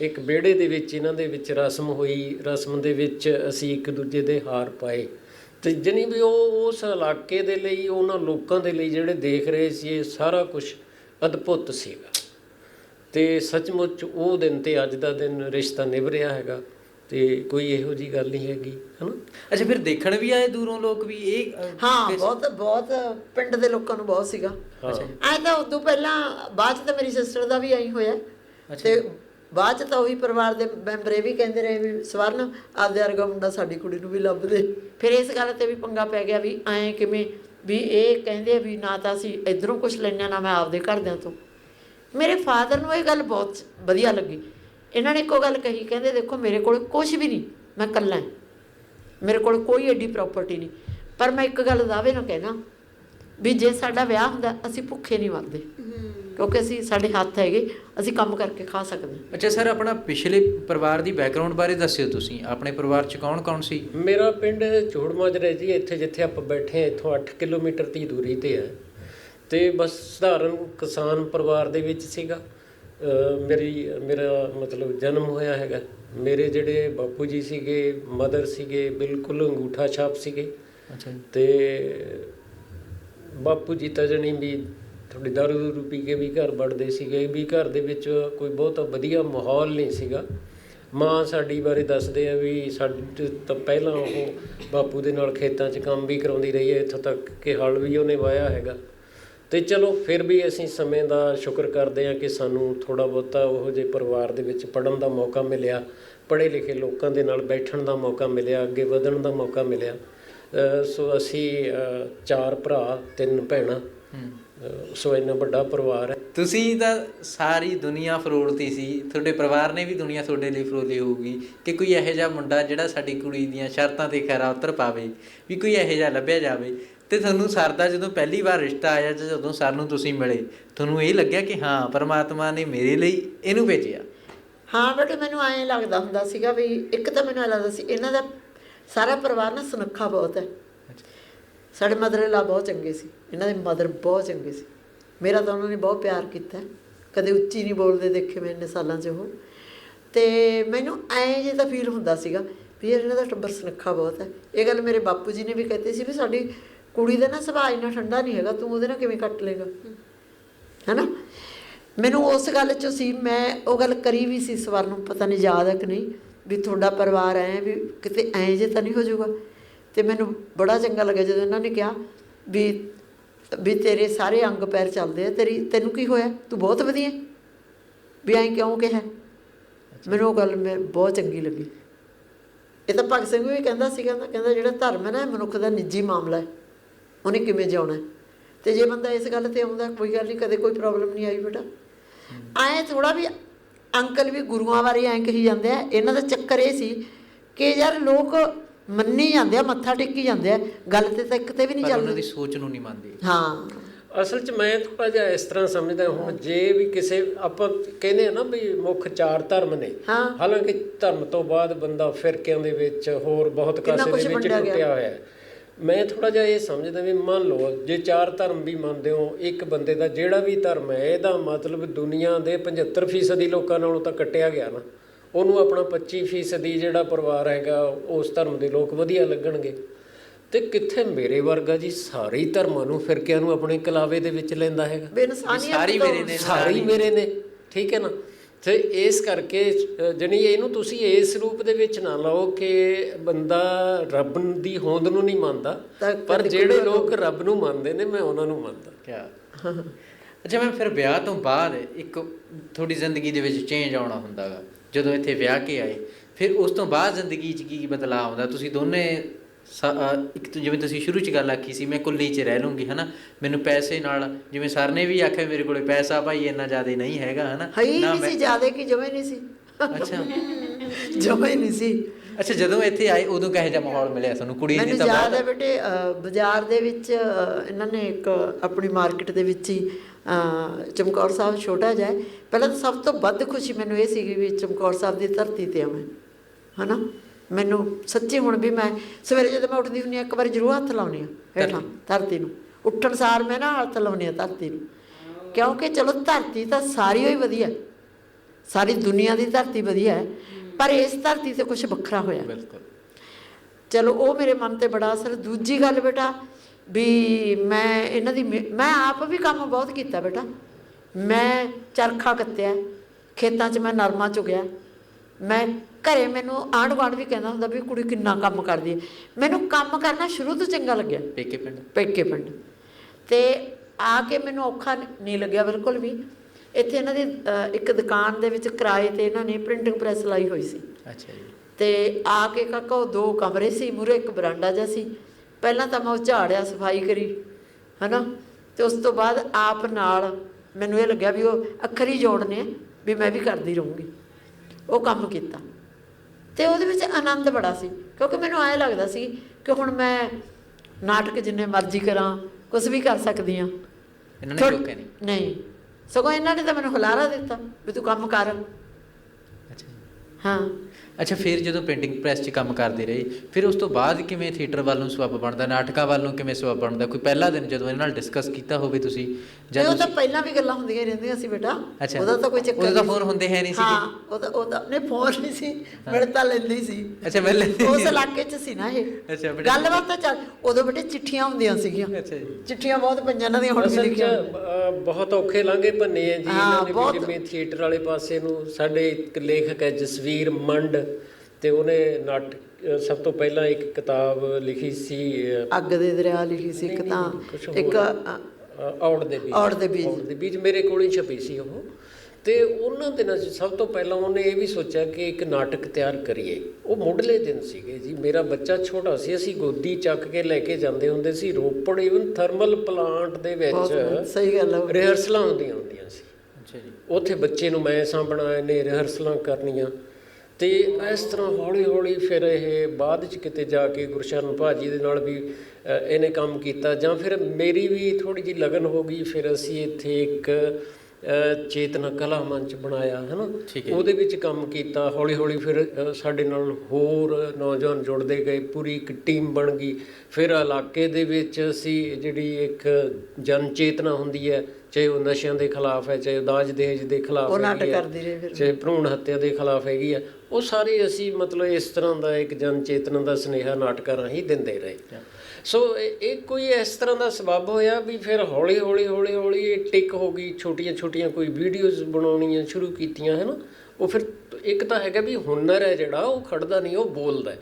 E: ਇੱਕ ਵਿਹੜੇ ਦੇ ਵਿੱਚ, ਇਹਨਾਂ ਦੇ ਵਿੱਚ ਰਸਮ ਹੋਈ। ਰਸਮ ਦੇ ਵਿੱਚ ਅਸੀਂ ਇੱਕ ਦੂਜੇ ਦੇ ਹਾਰ ਪਾਏ। ਤੇ ਜਣੀ ਵੀ ਉਹ, ਉਸ ਇਲਾਕੇ ਦੇ ਲਈ, ਉਹਨਾਂ ਲੋਕਾਂ ਦੇ ਲਈ ਜਿਹੜੇ ਦੇਖ ਰਹੇ ਸੀ, ਇਹ ਸਾਰਾ ਕੁਝ ਅਦਭੁਤ ਸੀਗਾ। ਤੇ ਸੱਚਮੁੱਚ ਉਹ ਦਿਨ ਤੇ ਅੱਜ ਦਾ ਦਿਨ ਰਿਸ਼ਤਾ ਨਿਭ ਰਿਹਾ ਹੈਗਾ। ਤੇ ਕੋਈ ਇਹੋ ਜੀ ਗੱਲ ਨਹੀਂ ਹੈਗੀ ਹਨਾ?
D: ਅੱਛਾ ਫਿਰ ਦੇਖਣ ਵੀ ਆਏ ਦੂਰੋਂ ਲੋਕ ਵੀ ਇਹ
C: ਹਾਂ ਬਹੁਤ ਬਹੁਤ ਪਿੰਡ ਦੇ ਲੋਕਾਂ ਨੂੰ ਬਹੁਤ ਸੀਗਾ।
D: ਅੱਛਾ।
C: ਐ ਤਾਂ ਉਦੋਂ ਪਹਿਲਾਂ ਬਾਅਦ ਚ ਤਾਂ ਮੇਰੀ ਸਿਸਟਰ ਦਾ ਵੀ ਐਂ ਹੋਇਆ। ਤੇ ਬਾਅਦ ਚ ਤਾਂ ਉਹੀ ਪਰਿਵਾਰ ਦੇ ਮੈਂਬਰ ਇਹ ਵੀ ਕਹਿੰਦੇ ਰਹੇ ਵੀ ਸਵਰਨ ਆਪਦੇ ਵਰਗਾ ਮੁੰਡਾ ਸਾਡੀ ਕੁੜੀ ਨੂੰ ਵੀ ਲੱਭ ਦੇ। ਫਿਰ ਇਸ ਗੱਲ ਤੇ ਵੀ ਪੰਗਾ ਪੈ ਗਿਆ ਵੀ ਐਂ ਕਿਵੇਂ ਵੀ ਇਹ ਕਹਿੰਦੇ ਵੀ ਨਾ ਤਾਂ ਅਸੀਂ ਇਧਰੋਂ ਕੁਝ ਲੈਣਾ ਨਾ ਮੈਂ ਆਪਦੇ ਘਰਦਿਆਂ ਤੋਂ। ਮੇਰੇ ਫਾਦਰ ਨੂੰ ਇਹ ਗੱਲ ਬਹੁਤ ਵਧੀਆ ਲੱਗੀ। ਇਹਨਾਂ ਨੇ ਇੱਕੋ ਗੱਲ ਕਹੀ ਕਹਿੰਦੇ ਦੇਖੋ ਮੇਰੇ ਕੋਲ ਕੁਝ ਵੀ ਨਹੀਂ ਮੈਂ ਇਕੱਲਾ ਹਾਂ। ਮੇਰੇ ਕੋਲ ਕੋਈ ਐਡੀ ਪ੍ਰਾਪਰਟੀ ਨਹੀਂ। ਪਰ ਮੈਂ ਇੱਕ ਗੱਲ ਦਾਅਵੇ ਨਾਲ ਕਹਿਣਾ ਵੀ ਜੇ ਸਾਡਾ ਵਿਆਹ ਹੁੰਦਾ ਅਸੀਂ ਭੁੱਖੇ ਨਹੀਂ ਮਰਦੇ। ਕਿਉਂਕਿ ਅਸੀਂ ਸਾਡੇ ਹੱਥ ਹੈਗੇ ਅਸੀਂ ਕੰਮ ਕਰਕੇ ਖਾ ਸਕਦੇ ਹਾਂ।
D: ਅੱਛਾ ਸਰ ਆਪਣਾ ਪਿਛਲੇ ਪਰਿਵਾਰ ਦੀ ਬੈਕਗ੍ਰਾਉਂਡ ਬਾਰੇ ਦੱਸਿਓ ਤੁਸੀਂ। ਆਪਣੇ ਪਰਿਵਾਰ ਚ ਕੌਣ ਕੌਣ ਸੀ?
E: ਮੇਰਾ ਪਿੰਡ ਝੋੜ ਮਾਜਰੇ ਜੀ ਇੱਥੇ ਜਿੱਥੇ ਆਪਾਂ ਬੈਠੇ ਹਾਂ ਇੱਥੋਂ 8 ਕਿਲੋਮੀਟਰ ਦੀ ਦੂਰੀ ਤੇ ਹੈ। ਤੇ ਬਸ ਸਧਾਰਨ ਕਿਸਾਨ ਪਰਿਵਾਰ ਦੇ ਵਿੱਚ ਸੀਗਾ। ਮੇਰੀ ਮੇਰਾ ਮਤਲਬ ਜਨਮ ਹੋਇਆ ਹੈਗਾ। ਮੇਰੇ ਜਿਹੜੇ ਬਾਪੂ ਜੀ ਸੀਗੇ ਮਦਰ ਸੀਗੇ ਬਿਲਕੁਲ ਅੰਗੂਠਾ ਛਾਪ ਸੀਗੇ।
D: ਅੱਛਾ ਜੀ।
E: ਤੇ ਬਾਪੂ ਜੀ ਤਾਂ ਜਣੀ ਵੀ ਥੋੜੀ ਦਾਰੂ ਦੂਰੂ ਪੀ ਕੇ ਵੀ ਘਰ ਵੜਦੇ ਸੀਗੇ ਵੀ ਘਰ ਦੇ ਵਿੱਚ ਕੋਈ ਬਹੁਤ ਵਧੀਆ ਮਾਹੌਲ ਨਹੀਂ ਸੀਗਾ। ਮਾਂ ਸਾਡੀ ਬਾਰੇ ਦੱਸਦੇ ਆ ਵੀ ਸਾਡੇ ਤਾਂ ਪਹਿਲਾਂ ਉਹ ਬਾਪੂ ਦੇ ਨਾਲ ਖੇਤਾਂ 'ਚ ਕੰਮ ਵੀ ਕਰਾਉਂਦੀ ਰਹੀ ਹੈ ਇੱਥੋਂ ਤੱਕ ਕਿ ਹਲ ਵੀ ਉਹਨੇ ਵਾਇਆ ਹੈਗਾ। ਤੇ ਚਲੋ, ਫਿਰ ਵੀ ਅਸੀਂ ਸਮੇਂ ਦਾ ਸ਼ੁਕਰ ਕਰਦੇ ਹਾਂ ਕਿ ਸਾਨੂੰ ਥੋੜਾ ਬਹੁਤਾ ਉਹੋ ਜਿਹੇ ਪਰਿਵਾਰ ਦੇ ਵਿੱਚ ਪੜਨ ਦਾ ਮੌਕਾ ਮਿਲਿਆ ਪੜ੍ਹੇ ਲਿਖੇ ਲੋਕਾਂ ਦੇ ਨਾਲ ਬੈਠਣ ਦਾ ਮੌਕਾ ਮਿਲਿਆ, ਅੱਗੇ ਵਧਣ ਦਾ ਮੌਕਾ ਮਿਲਿਆ। ਸੋ ਅਸੀਂ ਚਾਰ ਭਰਾ, ਤਿੰਨ ਭੈਣਾਂ ਸੋ ਇੰਨਾ ਵੱਡਾ ਪਰਿਵਾਰ ਹੈ।
D: ਤੁਸੀਂ ਤਾਂ ਸਾਰੀ ਦੁਨੀਆ ਫਰੋਲਤੀ ਸੀ, ਤੁਹਾਡੇ ਪਰਿਵਾਰ ਨੇ ਵੀ ਦੁਨੀਆ ਤੁਹਾਡੇ ਲਈ ਫਰੋਲੀ ਹੋਊਗੀ ਕਿ ਕੋਈ ਇਹੋ ਜਿਹਾ ਮੁੰਡਾ ਜਿਹੜਾ ਸਾਡੀ ਕੁੜੀ ਦੀਆਂ ਸ਼ਰਤਾਂ ਤੇ ਖਰਾ ਉਤਰ ਪਾਵੇ, ਵੀ ਕੋਈ ਇਹੋ ਜਿਹਾ ਲੱਭਿਆ ਜਾਵੇ। ਤੇ ਤੁਹਾਨੂੰ ਸਰ ਦਾ ਜਦੋਂ ਪਹਿਲੀ ਵਾਰ ਰਿਸ਼ਤਾ ਆਇਆ ਜਦੋਂ ਸਰ ਨੂੰ ਤੁਸੀਂ ਮਿਲੇ ਤੁਹਾਨੂੰ ਇਹ ਲੱਗਿਆ ਕਿ ਹਾਂ ਪਰਮਾਤਮਾ ਨੇ ਮੇਰੇ ਲਈ ਇਹਨੂੰ ਭੇਜਿਆ?
C: ਹਾਂ ਬਟ ਮੈਨੂੰ ਐਂ ਲੱਗਦਾ ਹੁੰਦਾ ਸੀਗਾ ਵੀ ਇੱਕ ਤਾਂ ਮੈਨੂੰ ਐਂ ਲੱਗਦਾ ਸੀ ਇਹਨਾਂ ਦਾ ਸਾਰਾ ਪਰਿਵਾਰ ਨਾ ਸੁਨੱਖਾ ਬਹੁਤ ਹੈ। ਸਾਡੇ ਮਦਰ ਲਾ ਬਹੁਤ ਚੰਗੇ ਸੀ ਇਹਨਾਂ ਦੇ ਮਦਰ ਬਹੁਤ ਚੰਗੇ ਸੀ। ਮੇਰਾ ਤਾਂ ਉਹਨਾਂ ਨੇ ਬਹੁਤ ਪਿਆਰ ਕੀਤਾ ਕਦੇ ਉੱਚੀ ਨਹੀਂ ਬੋਲਦੇ ਦੇਖੇ ਮੈਂ ਇੰਨੇ ਸਾਲਾਂ 'ਚ ਉਹ। ਤੇ ਮੈਨੂੰ ਐਂ ਜੇ ਤਾਂ ਫੀਲ ਹੁੰਦਾ ਸੀਗਾ ਵੀ ਇਹਨਾਂ ਦਾ ਟੱਬਰ ਸੁਨੱਖਾ ਬਹੁਤ ਹੈ। ਇਹ ਗੱਲ ਮੇਰੇ ਬਾਪੂ ਜੀ ਨੇ ਵੀ ਕਹਤੇ ਸੀ ਵੀ ਸਾਡੀ ਕੁੜੀ ਦਾ ਨਾ ਸੁਭਾਅ ਇੰਨਾ ਠੰਡਾ ਨਹੀਂ ਹੈਗਾ, ਤੂੰ ਉਹਦੇ ਨਾਲ ਕਿਵੇਂ ਕੱਟ ਲੇਗਾ ਹੈਨਾ? ਮੈਨੂੰ ਉਸ ਗੱਲ 'ਚ ਸੀ, ਮੈਂ ਉਹ ਗੱਲ ਕਰੀ ਵੀ ਸੀ ਸਵਾਰ ਨੂੰ, ਪਤਾ ਨਹੀਂ ਯਾਦ ਹੈ ਕਿ ਨਹੀਂ, ਵੀ ਤੁਹਾਡਾ ਪਰਿਵਾਰ ਐ ਵੀ ਕਿਤੇ ਐਂ ਜੇ ਤਾਂ ਨਹੀਂ ਹੋ ਜਾਊਗਾ ਤੇ ਮੈਨੂੰ ਬੜਾ ਚੰਗਾ ਲੱਗਿਆ ਜਦੋਂ ਇਹਨਾਂ ਨੇ ਕਿਹਾ ਵੀ ਵੀ ਤੇਰੇ ਸਾਰੇ ਅੰਗ ਪੈਰ ਚੱਲਦੇ ਆ, ਤੇਰੀ, ਤੈਨੂੰ ਕੀ ਹੋਇਆ? ਤੂੰ ਬਹੁਤ ਵਧੀਆ ਵੀ ਐਂ ਕਿਉਂ ਕਿਹਾ? ਮੈਨੂੰ ਉਹ ਗੱਲ ਮੇ ਬਹੁਤ ਚੰਗੀ ਲੱਗੀ। ਇਹ ਤਾਂ ਭਗਤ ਸਿੰਘ ਵੀ ਕਹਿੰਦਾ ਸੀ ਕਹਿੰਦਾ ਕਹਿੰਦਾ ਜਿਹੜਾ ਧਰਮ ਹੈ ਨਾ ਮਨੁੱਖ ਦਾ ਨਿੱਜੀ ਮਾਮਲਾ ਹੈ। ਉਹਨੇ ਕਿਵੇਂ ਜਿਉਣਾ ਹੈ। ਤੇ ਜੇ ਬੰਦਾ ਇਸ ਗੱਲ ਤੇ ਆਉਂਦਾ ਕੋਈ ਗੱਲ ਨਹੀਂ ਕਦੇ ਕੋਈ ਪ੍ਰੋਬਲਮ ਨਹੀਂ ਆਈ ਬੇਟਾ ਐਂ ਥੋੜਾ ਵੀ ਅੰਕਲ ਵੀ ਗੁਰੂਆਂ ਬਾਰੇ ਐਂ ਕਹੀ ਜਾਂਦੇ ਆ ਇਹਨਾਂ ਦਾ ਚੱਕਰ ਇਹ ਸੀ ਕਿ ਯਾਰ ਲੋਕ ਮੰਨੀ ਜਾਂਦੇ ਆ ਮੱਥਾ ਟੇਕੀ ਜਾਂਦੇ ਆ ਗੱਲ ਤੇ ਤਾਂ ਇੱਕ ਤੇ ਵੀ ਨਹੀਂ
D: ਪਰ ਉਹਨਾਂ
C: ਚੱਲਦੀ
D: ਦੀ ਸੋਚ ਨੂੰ ਨਹੀਂ ਮੰਨਦੇ
C: ਹਾਂ
E: ਅਸਲ 'ਚ ਮੈਂ ਥੋੜਾ ਜਿਹਾ ਇਸ ਤਰ੍ਹਾਂ ਸਮਝਦਾ ਹੁਣ ਜੇ ਵੀ ਕਿਸੇ ਆਪਾਂ ਕਹਿੰਦੇ ਆ ਨਾ ਵੀ ਮੁੱਖ ਚਾਰ ਧਰਮ ਨੇ। ਹਾਲਾਂਕਿ ਧਰਮ ਤੋਂ ਬਾਅਦ ਬੰਦਾ ਫਿਰਕਿਆਂ ਦੇ ਵਿੱਚ ਹੋਰ ਬਹੁਤ ਕਾਸੇ ਦੇ ਵਿੱਚ। ਟੁੱਟਿਆ ਹੋਇਆ ਹੈ ਮੈਂ ਥੋੜਾ ਜਿਹਾ ਇਹ ਸਮਝਦਾ ਵੀ ਮੰਨ ਲਓ ਜੇ ਚਾਰ ਧਰਮ ਵੀ ਮੰਨਦੇ ਹੋ ਇੱਕ ਬੰਦੇ ਦਾ ਜਿਹੜਾ ਵੀ ਧਰਮ ਹੈ ਇਹਦਾ ਮਤਲਬ ਦੁਨੀਆ ਦੇ 75% ਦੀ ਲੋਕਾਂ ਨਾਲੋਂ ਤਾਂ ਕੱਟਿਆ ਗਿਆ ਨਾ। ਉਹਨੂੰ ਆਪਣਾ 25% ਦੀ ਜਿਹੜਾ ਪਰਿਵਾਰ ਹੈਗਾ ਉਸ ਧਰਮ ਦੇ ਲੋਕ ਵਧੀਆ ਲੱਗਣਗੇ। ਤੇ ਕਿੱਥੇ ਮੇਰੇ ਵਰਗਾ ਜੀ ਸਾਰੇ ਧਰਮਾਂ ਨੂੰ ਫਿਰਕਿਆਂ ਨੂੰ ਆਪਣੇ ਕਲਾਵੇ ਦੇ ਵਿੱਚ ਲੈਂਦਾ ਹੈਗਾ?
C: ਬੇਇਨਸਾਨੀਅਤ
D: ਸਾਰੀ ਮੇਰੇ ਨੇ
E: ਸਾਰੇ। ਮੇਰੇ ਨੇ ਠੀਕ ਹੈ ਨਾ? ਤੇ ਇਸ ਕਰਕੇ ਜਾਣੀ ਇਹਨੂੰ ਤੁਸੀਂ ਇਸ ਰੂਪ ਦੇ ਵਿੱਚ ਨਾ ਲਓ ਕਿ ਬੰਦਾ ਰੱਬ ਦੀ ਹੋਂਦ ਨੂੰ ਨਹੀਂ ਮੰਨਦਾ ਪਰ ਜਿਹੜੇ ਲੋਕ ਰੱਬ ਨੂੰ ਮੰਨਦੇ ਨੇ ਮੈਂ ਉਹਨਾਂ ਨੂੰ ਮੰਨਦਾ।
D: ਕਿਆ? ਅੱਛਾ ਮੈਂ ਫਿਰ ਵਿਆਹ ਤੋਂ ਬਾਅਦ ਇੱਕ ਤੁਹਾਡੀ ਜ਼ਿੰਦਗੀ ਦੇ ਵਿੱਚ ਚੇਂਜ ਆਉਣਾ ਹੁੰਦਾਗਾ ਜਦੋਂ ਇੱਥੇ ਵਿਆਹ ਕੇ ਆਏ ਫਿਰ ਉਸ ਤੋਂ ਬਾਅਦ ਜ਼ਿੰਦਗੀ 'ਚ ਕੀ ਕੀ ਬਦਲਾਅ ਆਉਂਦਾ? ਤੁਸੀਂ ਦੋਨੇ ਸ- ਇੱਕ ਤਾਂ ਜਿਵੇਂ ਤੁਸੀਂ ਸ਼ੁਰੂ 'ਚ ਗੱਲ ਆਖੀ ਸੀ ਮੈਂ ਕੁੱਲੀ 'ਚ ਰਹਿ ਲੂੰਗੀ ਹਨਾ? ਮੈਨੂੰ ਪੈਸੇ ਨਾਲ ਜਿਵੇਂ ਸਰ ਨੇ ਵੀ ਆਖਿਆ ਮੇਰੇ ਕੋਲੇ ਪੈਸਾ ਭਾਈ ਇੰਨਾ ਜ਼ਿਆਦਾ ਨਹੀਂ ਹੈਗਾ ਹਨਾ? ਨਾ
C: ਨਹੀਂ ਸੀ ਜਿਆਦੇ ਕਿ ਜਮੇ ਨਹੀਂ ਸੀ।
D: ਅੱਛਾ।
C: ਜਮੇ ਨਹੀਂ ਸੀ।
D: ਅੱਛਾ ਜਦੋਂ ਇੱਥੇ ਆਏ ਉਦੋਂ ਕਿਹੋ ਜਿਹਾ ਮਾਹੌਲ ਮਿਲਿਆ ਤੁਹਾਨੂੰ? ਕੁੜੀ
C: ਮੈਨੂੰ
D: ਤਾਂ
C: ਯਾਦ ਹੈ ਬੇਟੇ ਅ, ਬਾਜ਼ਾਰ ਦੇ ਵਿੱਚ ਅ, ਇਹਨਾਂ ਨੇ ਇੱਕ ਆਪਣੀ ਮਾਰਕੀਟ ਦੇ ਵਿੱਚ ਹੀ ਅ, ਚਮਕੌਰ ਸਾਹਿਬ ਛੋਟਾ ਜਿਹਾ ਹੈ। ਪਹਿਲਾਂ ਤਾਂ ਸਭ ਤੋਂ ਵੱਧ ਖੁਸ਼ੀ ਮੈਨੂੰ ਇਹ ਸੀਗੀ ਵੀ ਚਮਕੌਰ ਸਾਹਿਬ ਦੀ ਧਰਤੀ ਤੇ ਆ ਮੈਂ ਹਨਾ? ਮੈਨੂੰ ਸੱਚੀ ਹੁਣ ਵੀ ਮੈਂ ਸਵੇਰੇ ਜਦੋਂ ਮੈਂ ਉੱਠਦੀ ਹੁੰਦੀ ਹਾਂ ਇੱਕ ਵਾਰ ਜ਼ਰੂਰ ਹੱਥ ਲਾਉਣੀ ਆ ਹੇਠਾਂ ਧਰਤੀ ਨੂੰ। ਉੱਠਣ ਸਾਰ ਮੈਂ ਨਾ ਹੱਥ ਲਾਉਣੀ ਆ ਧਰਤੀ ਨੂੰ। ਕਿਉਂਕਿ ਚਲੋ ਧਰਤੀ ਤਾਂ ਸਾਰੀ ਹੋਈ ਵਧੀਆ। ਸਾਰੀ ਦੁਨੀਆ ਦੀ ਧਰਤੀ ਵਧੀਆ ਹੈ ਪਰ ਇਸ ਧਰਤੀ ਤੇ ਕੁਝ ਵੱਖਰਾ ਹੋਇਆ।
D: ਬਿਲਕੁਲ।
C: ਚਲੋ ਉਹ ਮੇਰੇ ਮਨ ਤੇ ਬੜਾ ਅਸਰ ਦੂਜੀ ਗੱਲ ਬੇਟਾ ਵੀ ਮੈਂ ਇਹਨਾਂ ਦੀ ਮੈਂ ਆਪ ਵੀ ਕੰਮ ਬਹੁਤ ਕੀਤਾ ਬੇਟਾ। ਮੈਂ ਚਰਖਾ ਕੱਤਿਆ ਖੇਤਾਂ 'ਚ ਮੈਂ ਨਰਮਾ ਚੁਗਿਆ। ਮੈਂ ਘਰੇ ਮੈਨੂੰ ਆਂਢ ਗੁਆਂਢ ਵੀ ਕਹਿੰਦਾ ਹੁੰਦਾ ਵੀ ਕੁੜੀ ਕਿੰਨਾ ਕੰਮ ਕਰਦੀ ਹੈ। ਮੈਨੂੰ ਕੰਮ ਕਰਨਾ ਸ਼ੁਰੂ ਤੋਂ ਚੰਗਾ ਲੱਗਿਆ।
D: ਪੇਕੇ ਪਿੰਡ?
C: ਪੇਕੇ ਪਿੰਡ। ਤੇ ਆ ਕੇ ਮੈਨੂੰ ਔਖਾ ਨਹੀਂ ਲੱਗਿਆ ਬਿਲਕੁਲ ਵੀ। ਇੱਥੇ ਇਹਨਾਂ ਦੀ ਇੱਕ ਦੁਕਾਨ ਦੇ ਵਿੱਚ ਕਿਰਾਏ ਤੇ ਇਹਨਾਂ ਨੇ ਪ੍ਰਿੰਟਿੰਗ ਪ੍ਰੈਸ ਲਾਈ ਹੋਈ ਸੀ।
D: ਅੱਛਾ ਜੀ।
C: ਤੇ ਆ ਕੇ ਕਾਕਾ ਉਹ ਦੋ ਕਮਰੇ ਸੀ ਮੂਰੇ ਇੱਕ ਬਰਾਂਡਾ ਜਿਹਾ ਸੀ। ਪਹਿਲਾਂ ਤਾਂ ਮੈਂ ਉਹ ਝਾੜਿਆ ਸਫ਼ਾਈ ਕਰੀ ਹਨਾ? ਤੇ ਉਸ ਤੋਂ ਬਾਅਦ ਆਪ ਨਾਲ ਮੈਨੂੰ ਇਹ ਲੱਗਿਆ ਵੀ ਉਹ ਅੱਖਰ ਹੀ ਜੋੜਨੇ ਵੀ ਮੈਂ ਵੀ ਕਰਦੀ ਰਹੂੰਗੀ। ਉਹ ਕੰਮ ਕੀਤਾ। ਤੇ ਉਹਦੇ ਵਿੱਚ ਆਨੰਦ ਬੜਾ ਸੀ ਕਿਉਂਕਿ ਮੈਨੂੰ ਐਂ ਲੱਗਦਾ ਸੀ ਕਿ ਹੁਣ ਮੈਂ ਨਾਟਕ ਜਿੰਨੇ ਮਰਜ਼ੀ ਕਰਾਂ ਕੁਝ ਵੀ ਕਰ ਸਕਦੀ ਆ
D: ਇਹਨਾਂ ਨੇ ਰੋਕਿਆ ਨਹੀਂ?
C: ਨਹੀਂ। ਸਗੋਂ ਇਹਨਾਂ ਨੇ ਤਾਂ ਮੈਨੂੰ ਹੁਲਾਰਾ ਦਿੱਤਾ ਵੀ ਤੂੰ ਕੰਮ ਕਰ।
D: ਅੱਛਾ
C: ਹਾਂ।
D: ਅੱਛਾ ਫਿਰ ਜਦੋਂ ਪੇਂਟਿੰਗ ਪ੍ਰੈਸ 'ਚ ਕੰਮ ਕਰਦੇ ਰਹੇ ਫਿਰ ਉਸ ਤੋਂ ਬਾਅਦ ਕਿਵੇਂ ਥੀਏਟਰ ਵੱਲ ਨੂੰ ਸਵੱਬ ਬਣਦਾ ਨਾਟਕਾਂ ਵੱਲ ਨੂੰ ਕਿਵੇਂ ਸਵੱਬ ਬਣਦਾ? ਕੋਈ ਪਹਿਲਾ ਦਿਨ ਜਦੋਂ ਇਹਨਾਂ ਨਾਲ ਡਿਸਕਸ ਕੀਤਾ ਹੋਵੇ ਤੁਸੀਂ?
C: ਤੇ ਉਹ ਤਾਂ ਪਹਿਲਾਂ ਵੀ ਗੱਲਾਂ ਹੁੰਦੀਆਂ ਰਹਿੰਦੀਆਂ ਸੀ ਬੇਟਾ।
D: ਅੱਛਾ।
C: ਉਹਦਾ ਤਾਂ ਕੋਈ ਚੱਕਰ
D: ਉਹਦਾ ਤਾਂ ਫੋਨ ਹੁੰਦੇ ਹੈ ਨਹੀਂ ਸੀਗੇ।
C: ਹਾਂ ਉਹਦਾ ਉਹਦਾ ਨੇ ਫੋਨ ਨਹੀਂ ਸੀ। ਮਿਲ ਤਾਂ ਲੈਂਦੀ ਸੀ।
D: ਅੱਛਾ ਮਿਲ ਲੈਂਦੀ
C: ਉਸ
D: ਸੀ।
C: ਇਲਾਕੇ 'ਚ ਸੀ ਨਾ ਇਹ।
D: ਅੱਛਾ, ਬੇਟਾ।
C: ਗੱਲਬਾਤ ਤਾਂ ਚੱਲ ਉਦੋਂ ਬੇਟੇ ਚਿੱਠੀਆਂ ਹੁੰਦੀਆਂ ਸੀਗੀਆਂ।
D: ਅੱਛਾ ਜੀ।
C: ਚਿੱਠੀਆਂ ਬਹੁਤ ਪੰਜਾਂ ਇਹਨਾਂ ਦੀਆਂ ਹੁਣ ਵੀ ਲਿਖੀਆਂ।
E: ਬਹੁਤ ਔਖੇ ਲਾਂਘੇ ਭੰਨੇ ਆ ਜੀ ਇਹਨਾਂ ਨੇ। ਜਿਵੇਂ ਥੀਏਟਰ ਵਾਲੇ ਪਾਸੇ ਨੂੰ ਸਾਡੇ ਇੱਕ ਲੇਖਕ ਹੈ ਜਸਵੀਰ ਮੰਡ। ਤੇ ਉਹਨੇ ਨਾਟਕ ਅ, ਸਭ ਤੋਂ ਪਹਿਲਾਂ ਇੱਕ ਕਿਤਾਬ ਲਿਖੀ ਸੀ
C: ਅੱਗ ਦੇ ਦਰਿਆ ਲਿਖੀ ਸੀ ਇੱਕ ਤਾਂ ਇੱਕ
E: ਔੜ ਦੇ ਬੀਜ।
C: ਔੜ ਦੇ ਬੀਜ।
E: ਔੜ ਦੇ ਬੀਜ ਮੇਰੇ ਕੋਲ ਹੀ ਛਪੀ ਸੀ ਉਹ। ਤੇ ਉਹਨਾਂ ਦਿਨਾਂ 'ਚ ਸਭ ਤੋਂ ਪਹਿਲਾਂ ਉਹਨੇ ਇਹ ਵੀ ਸੋਚਿਆ ਕਿ ਇੱਕ ਨਾਟਕ ਤਿਆਰ ਕਰੀਏ। ਉਹ ਮੁੱਢਲੇ ਦਿਨ ਸੀਗੇ ਜੀ। ਮੇਰਾ ਬੱਚਾ ਛੋਟਾ ਸੀ ਅਸੀਂ ਗੋਦੀ ਚੱਕ ਕੇ ਲੈ ਕੇ ਜਾਂਦੇ ਹੁੰਦੇ ਸੀ। ਰੋਪੜ ਇਵਨ ਥਰਮਲ ਪਲਾਂਟ ਦੇ ਵਿੱਚ
C: ਸਹੀ ਗੱਲ ਹੈ
E: ਰਿਹਰਸਲਾਂ ਹੁੰਦੀਆਂ ਹੁੰਦੀਆਂ ਸੀ।
D: ਅੱਛਾ ਜੀ।
E: ਉੱਥੇ ਬੱਚੇ ਨੂੰ ਮੈਂ ਸਾਂਭਣਾ ਇਹਨੇ ਰਿਹਰਸਲਾਂ ਕਰਨੀਆਂ। ਤੇ ਇਸ ਤਰ੍ਹਾਂ ਹੌਲੀ ਹੌਲੀ ਫਿਰ ਇਹ ਬਾਅਦ ਚ ਕਿਤੇ ਜਾ ਕੇ ਗੁਰਸ਼ਰਨ ਭਾਜੀ ਦੇ ਨਾਲ ਵੀ ਇਹਨੇ ਕੰਮ ਕੀਤਾ ਜਾਂ ਫਿਰ ਮੇਰੀ ਵੀ ਥੋੜੀ ਜੀ ਲਗਨ ਹੋ ਗਈ ਫਿਰ ਅਸੀਂ ਇੱਥੇ ਇੱਕ ਚੇਤਨਾ ਕਲਾ ਮੰਚ ਬਣਾਇਆ
D: ਹੈ।
E: ਉਹਦੇ ਵਿੱਚ ਕੰਮ ਕੀਤਾ ਹੌਲੀ ਹੌਲੀ ਫਿਰ ਸਾਡੇ ਨਾਲ ਹੋਰ ਨੌਜਵਾਨ ਜੁੜਦੇ ਗਏ ਪੂਰੀ ਇੱਕ ਟੀਮ ਬਣ ਗਈ ਫਿਰ ਇਲਾਕੇ ਦੇ ਵਿੱਚ ਅਸੀਂ ਜਿਹੜੀ ਇੱਕ ਜਨ ਚੇਤਨਾ ਹੁੰਦੀ ਹੈ ਚਾਹੇ ਉਹ ਨਸ਼ਿਆਂ ਦੇ ਖਿਲਾਫ ਹੈ ਚਾਹੇ ਦਾਜ ਦਹੇਜ ਦੇ ਖਿਲਾਫ
C: ਉਹ
E: ਹੈਗੀ
C: ਨਾਟਕ
E: ਹੈ,
C: ਕਰਦੀ ਰਹੀ ਫਿਰ।
E: ਚਾਹੇ ਭਰੂਣ ਹੱਤਿਆ ਦੇ ਖਿਲਾਫ ਹੈਗੀ ਆ ਉਹ ਸਾਰੇ ਅਸੀਂ ਮਤਲਬ ਇਸ ਤਰ੍ਹਾਂ ਦਾ ਇੱਕ ਜਨ ਚੇਤਨਾ ਦਾ ਸੁਨੇਹਾ ਨਾਟਕਾਂ ਰਾਹੀਂ ਦਿੰਦੇ ਰਹੇ। ਸੋ ਇਹ ਕੋਈ ਇਸ ਤਰ੍ਹਾਂ ਦਾ ਸਬਬ ਹੋਇਆ ਵੀ ਫਿਰ ਹੌਲੀ ਹੌਲੀ ਹੌਲੀ ਹੌਲੀ ਇਹ ਟਿਕ ਹੋ ਗਈ ਛੋਟੀਆਂ ਛੋਟੀਆਂ ਕੋਈ ਵੀਡੀਓਜ਼ ਬਣਾਉਣੀਆਂ ਸ਼ੁਰੂ ਕੀਤੀਆਂ ਹੈ ਨਾ? ਉਹ ਫਿਰ ਇੱਕ ਤਾਂ ਹੈਗਾ ਵੀ ਹੁਨਰ ਹੈ ਜਿਹੜਾ ਉਹ ਖੜਦਾ ਨਹੀਂ ਉਹ ਬੋਲਦਾ ਹੈ।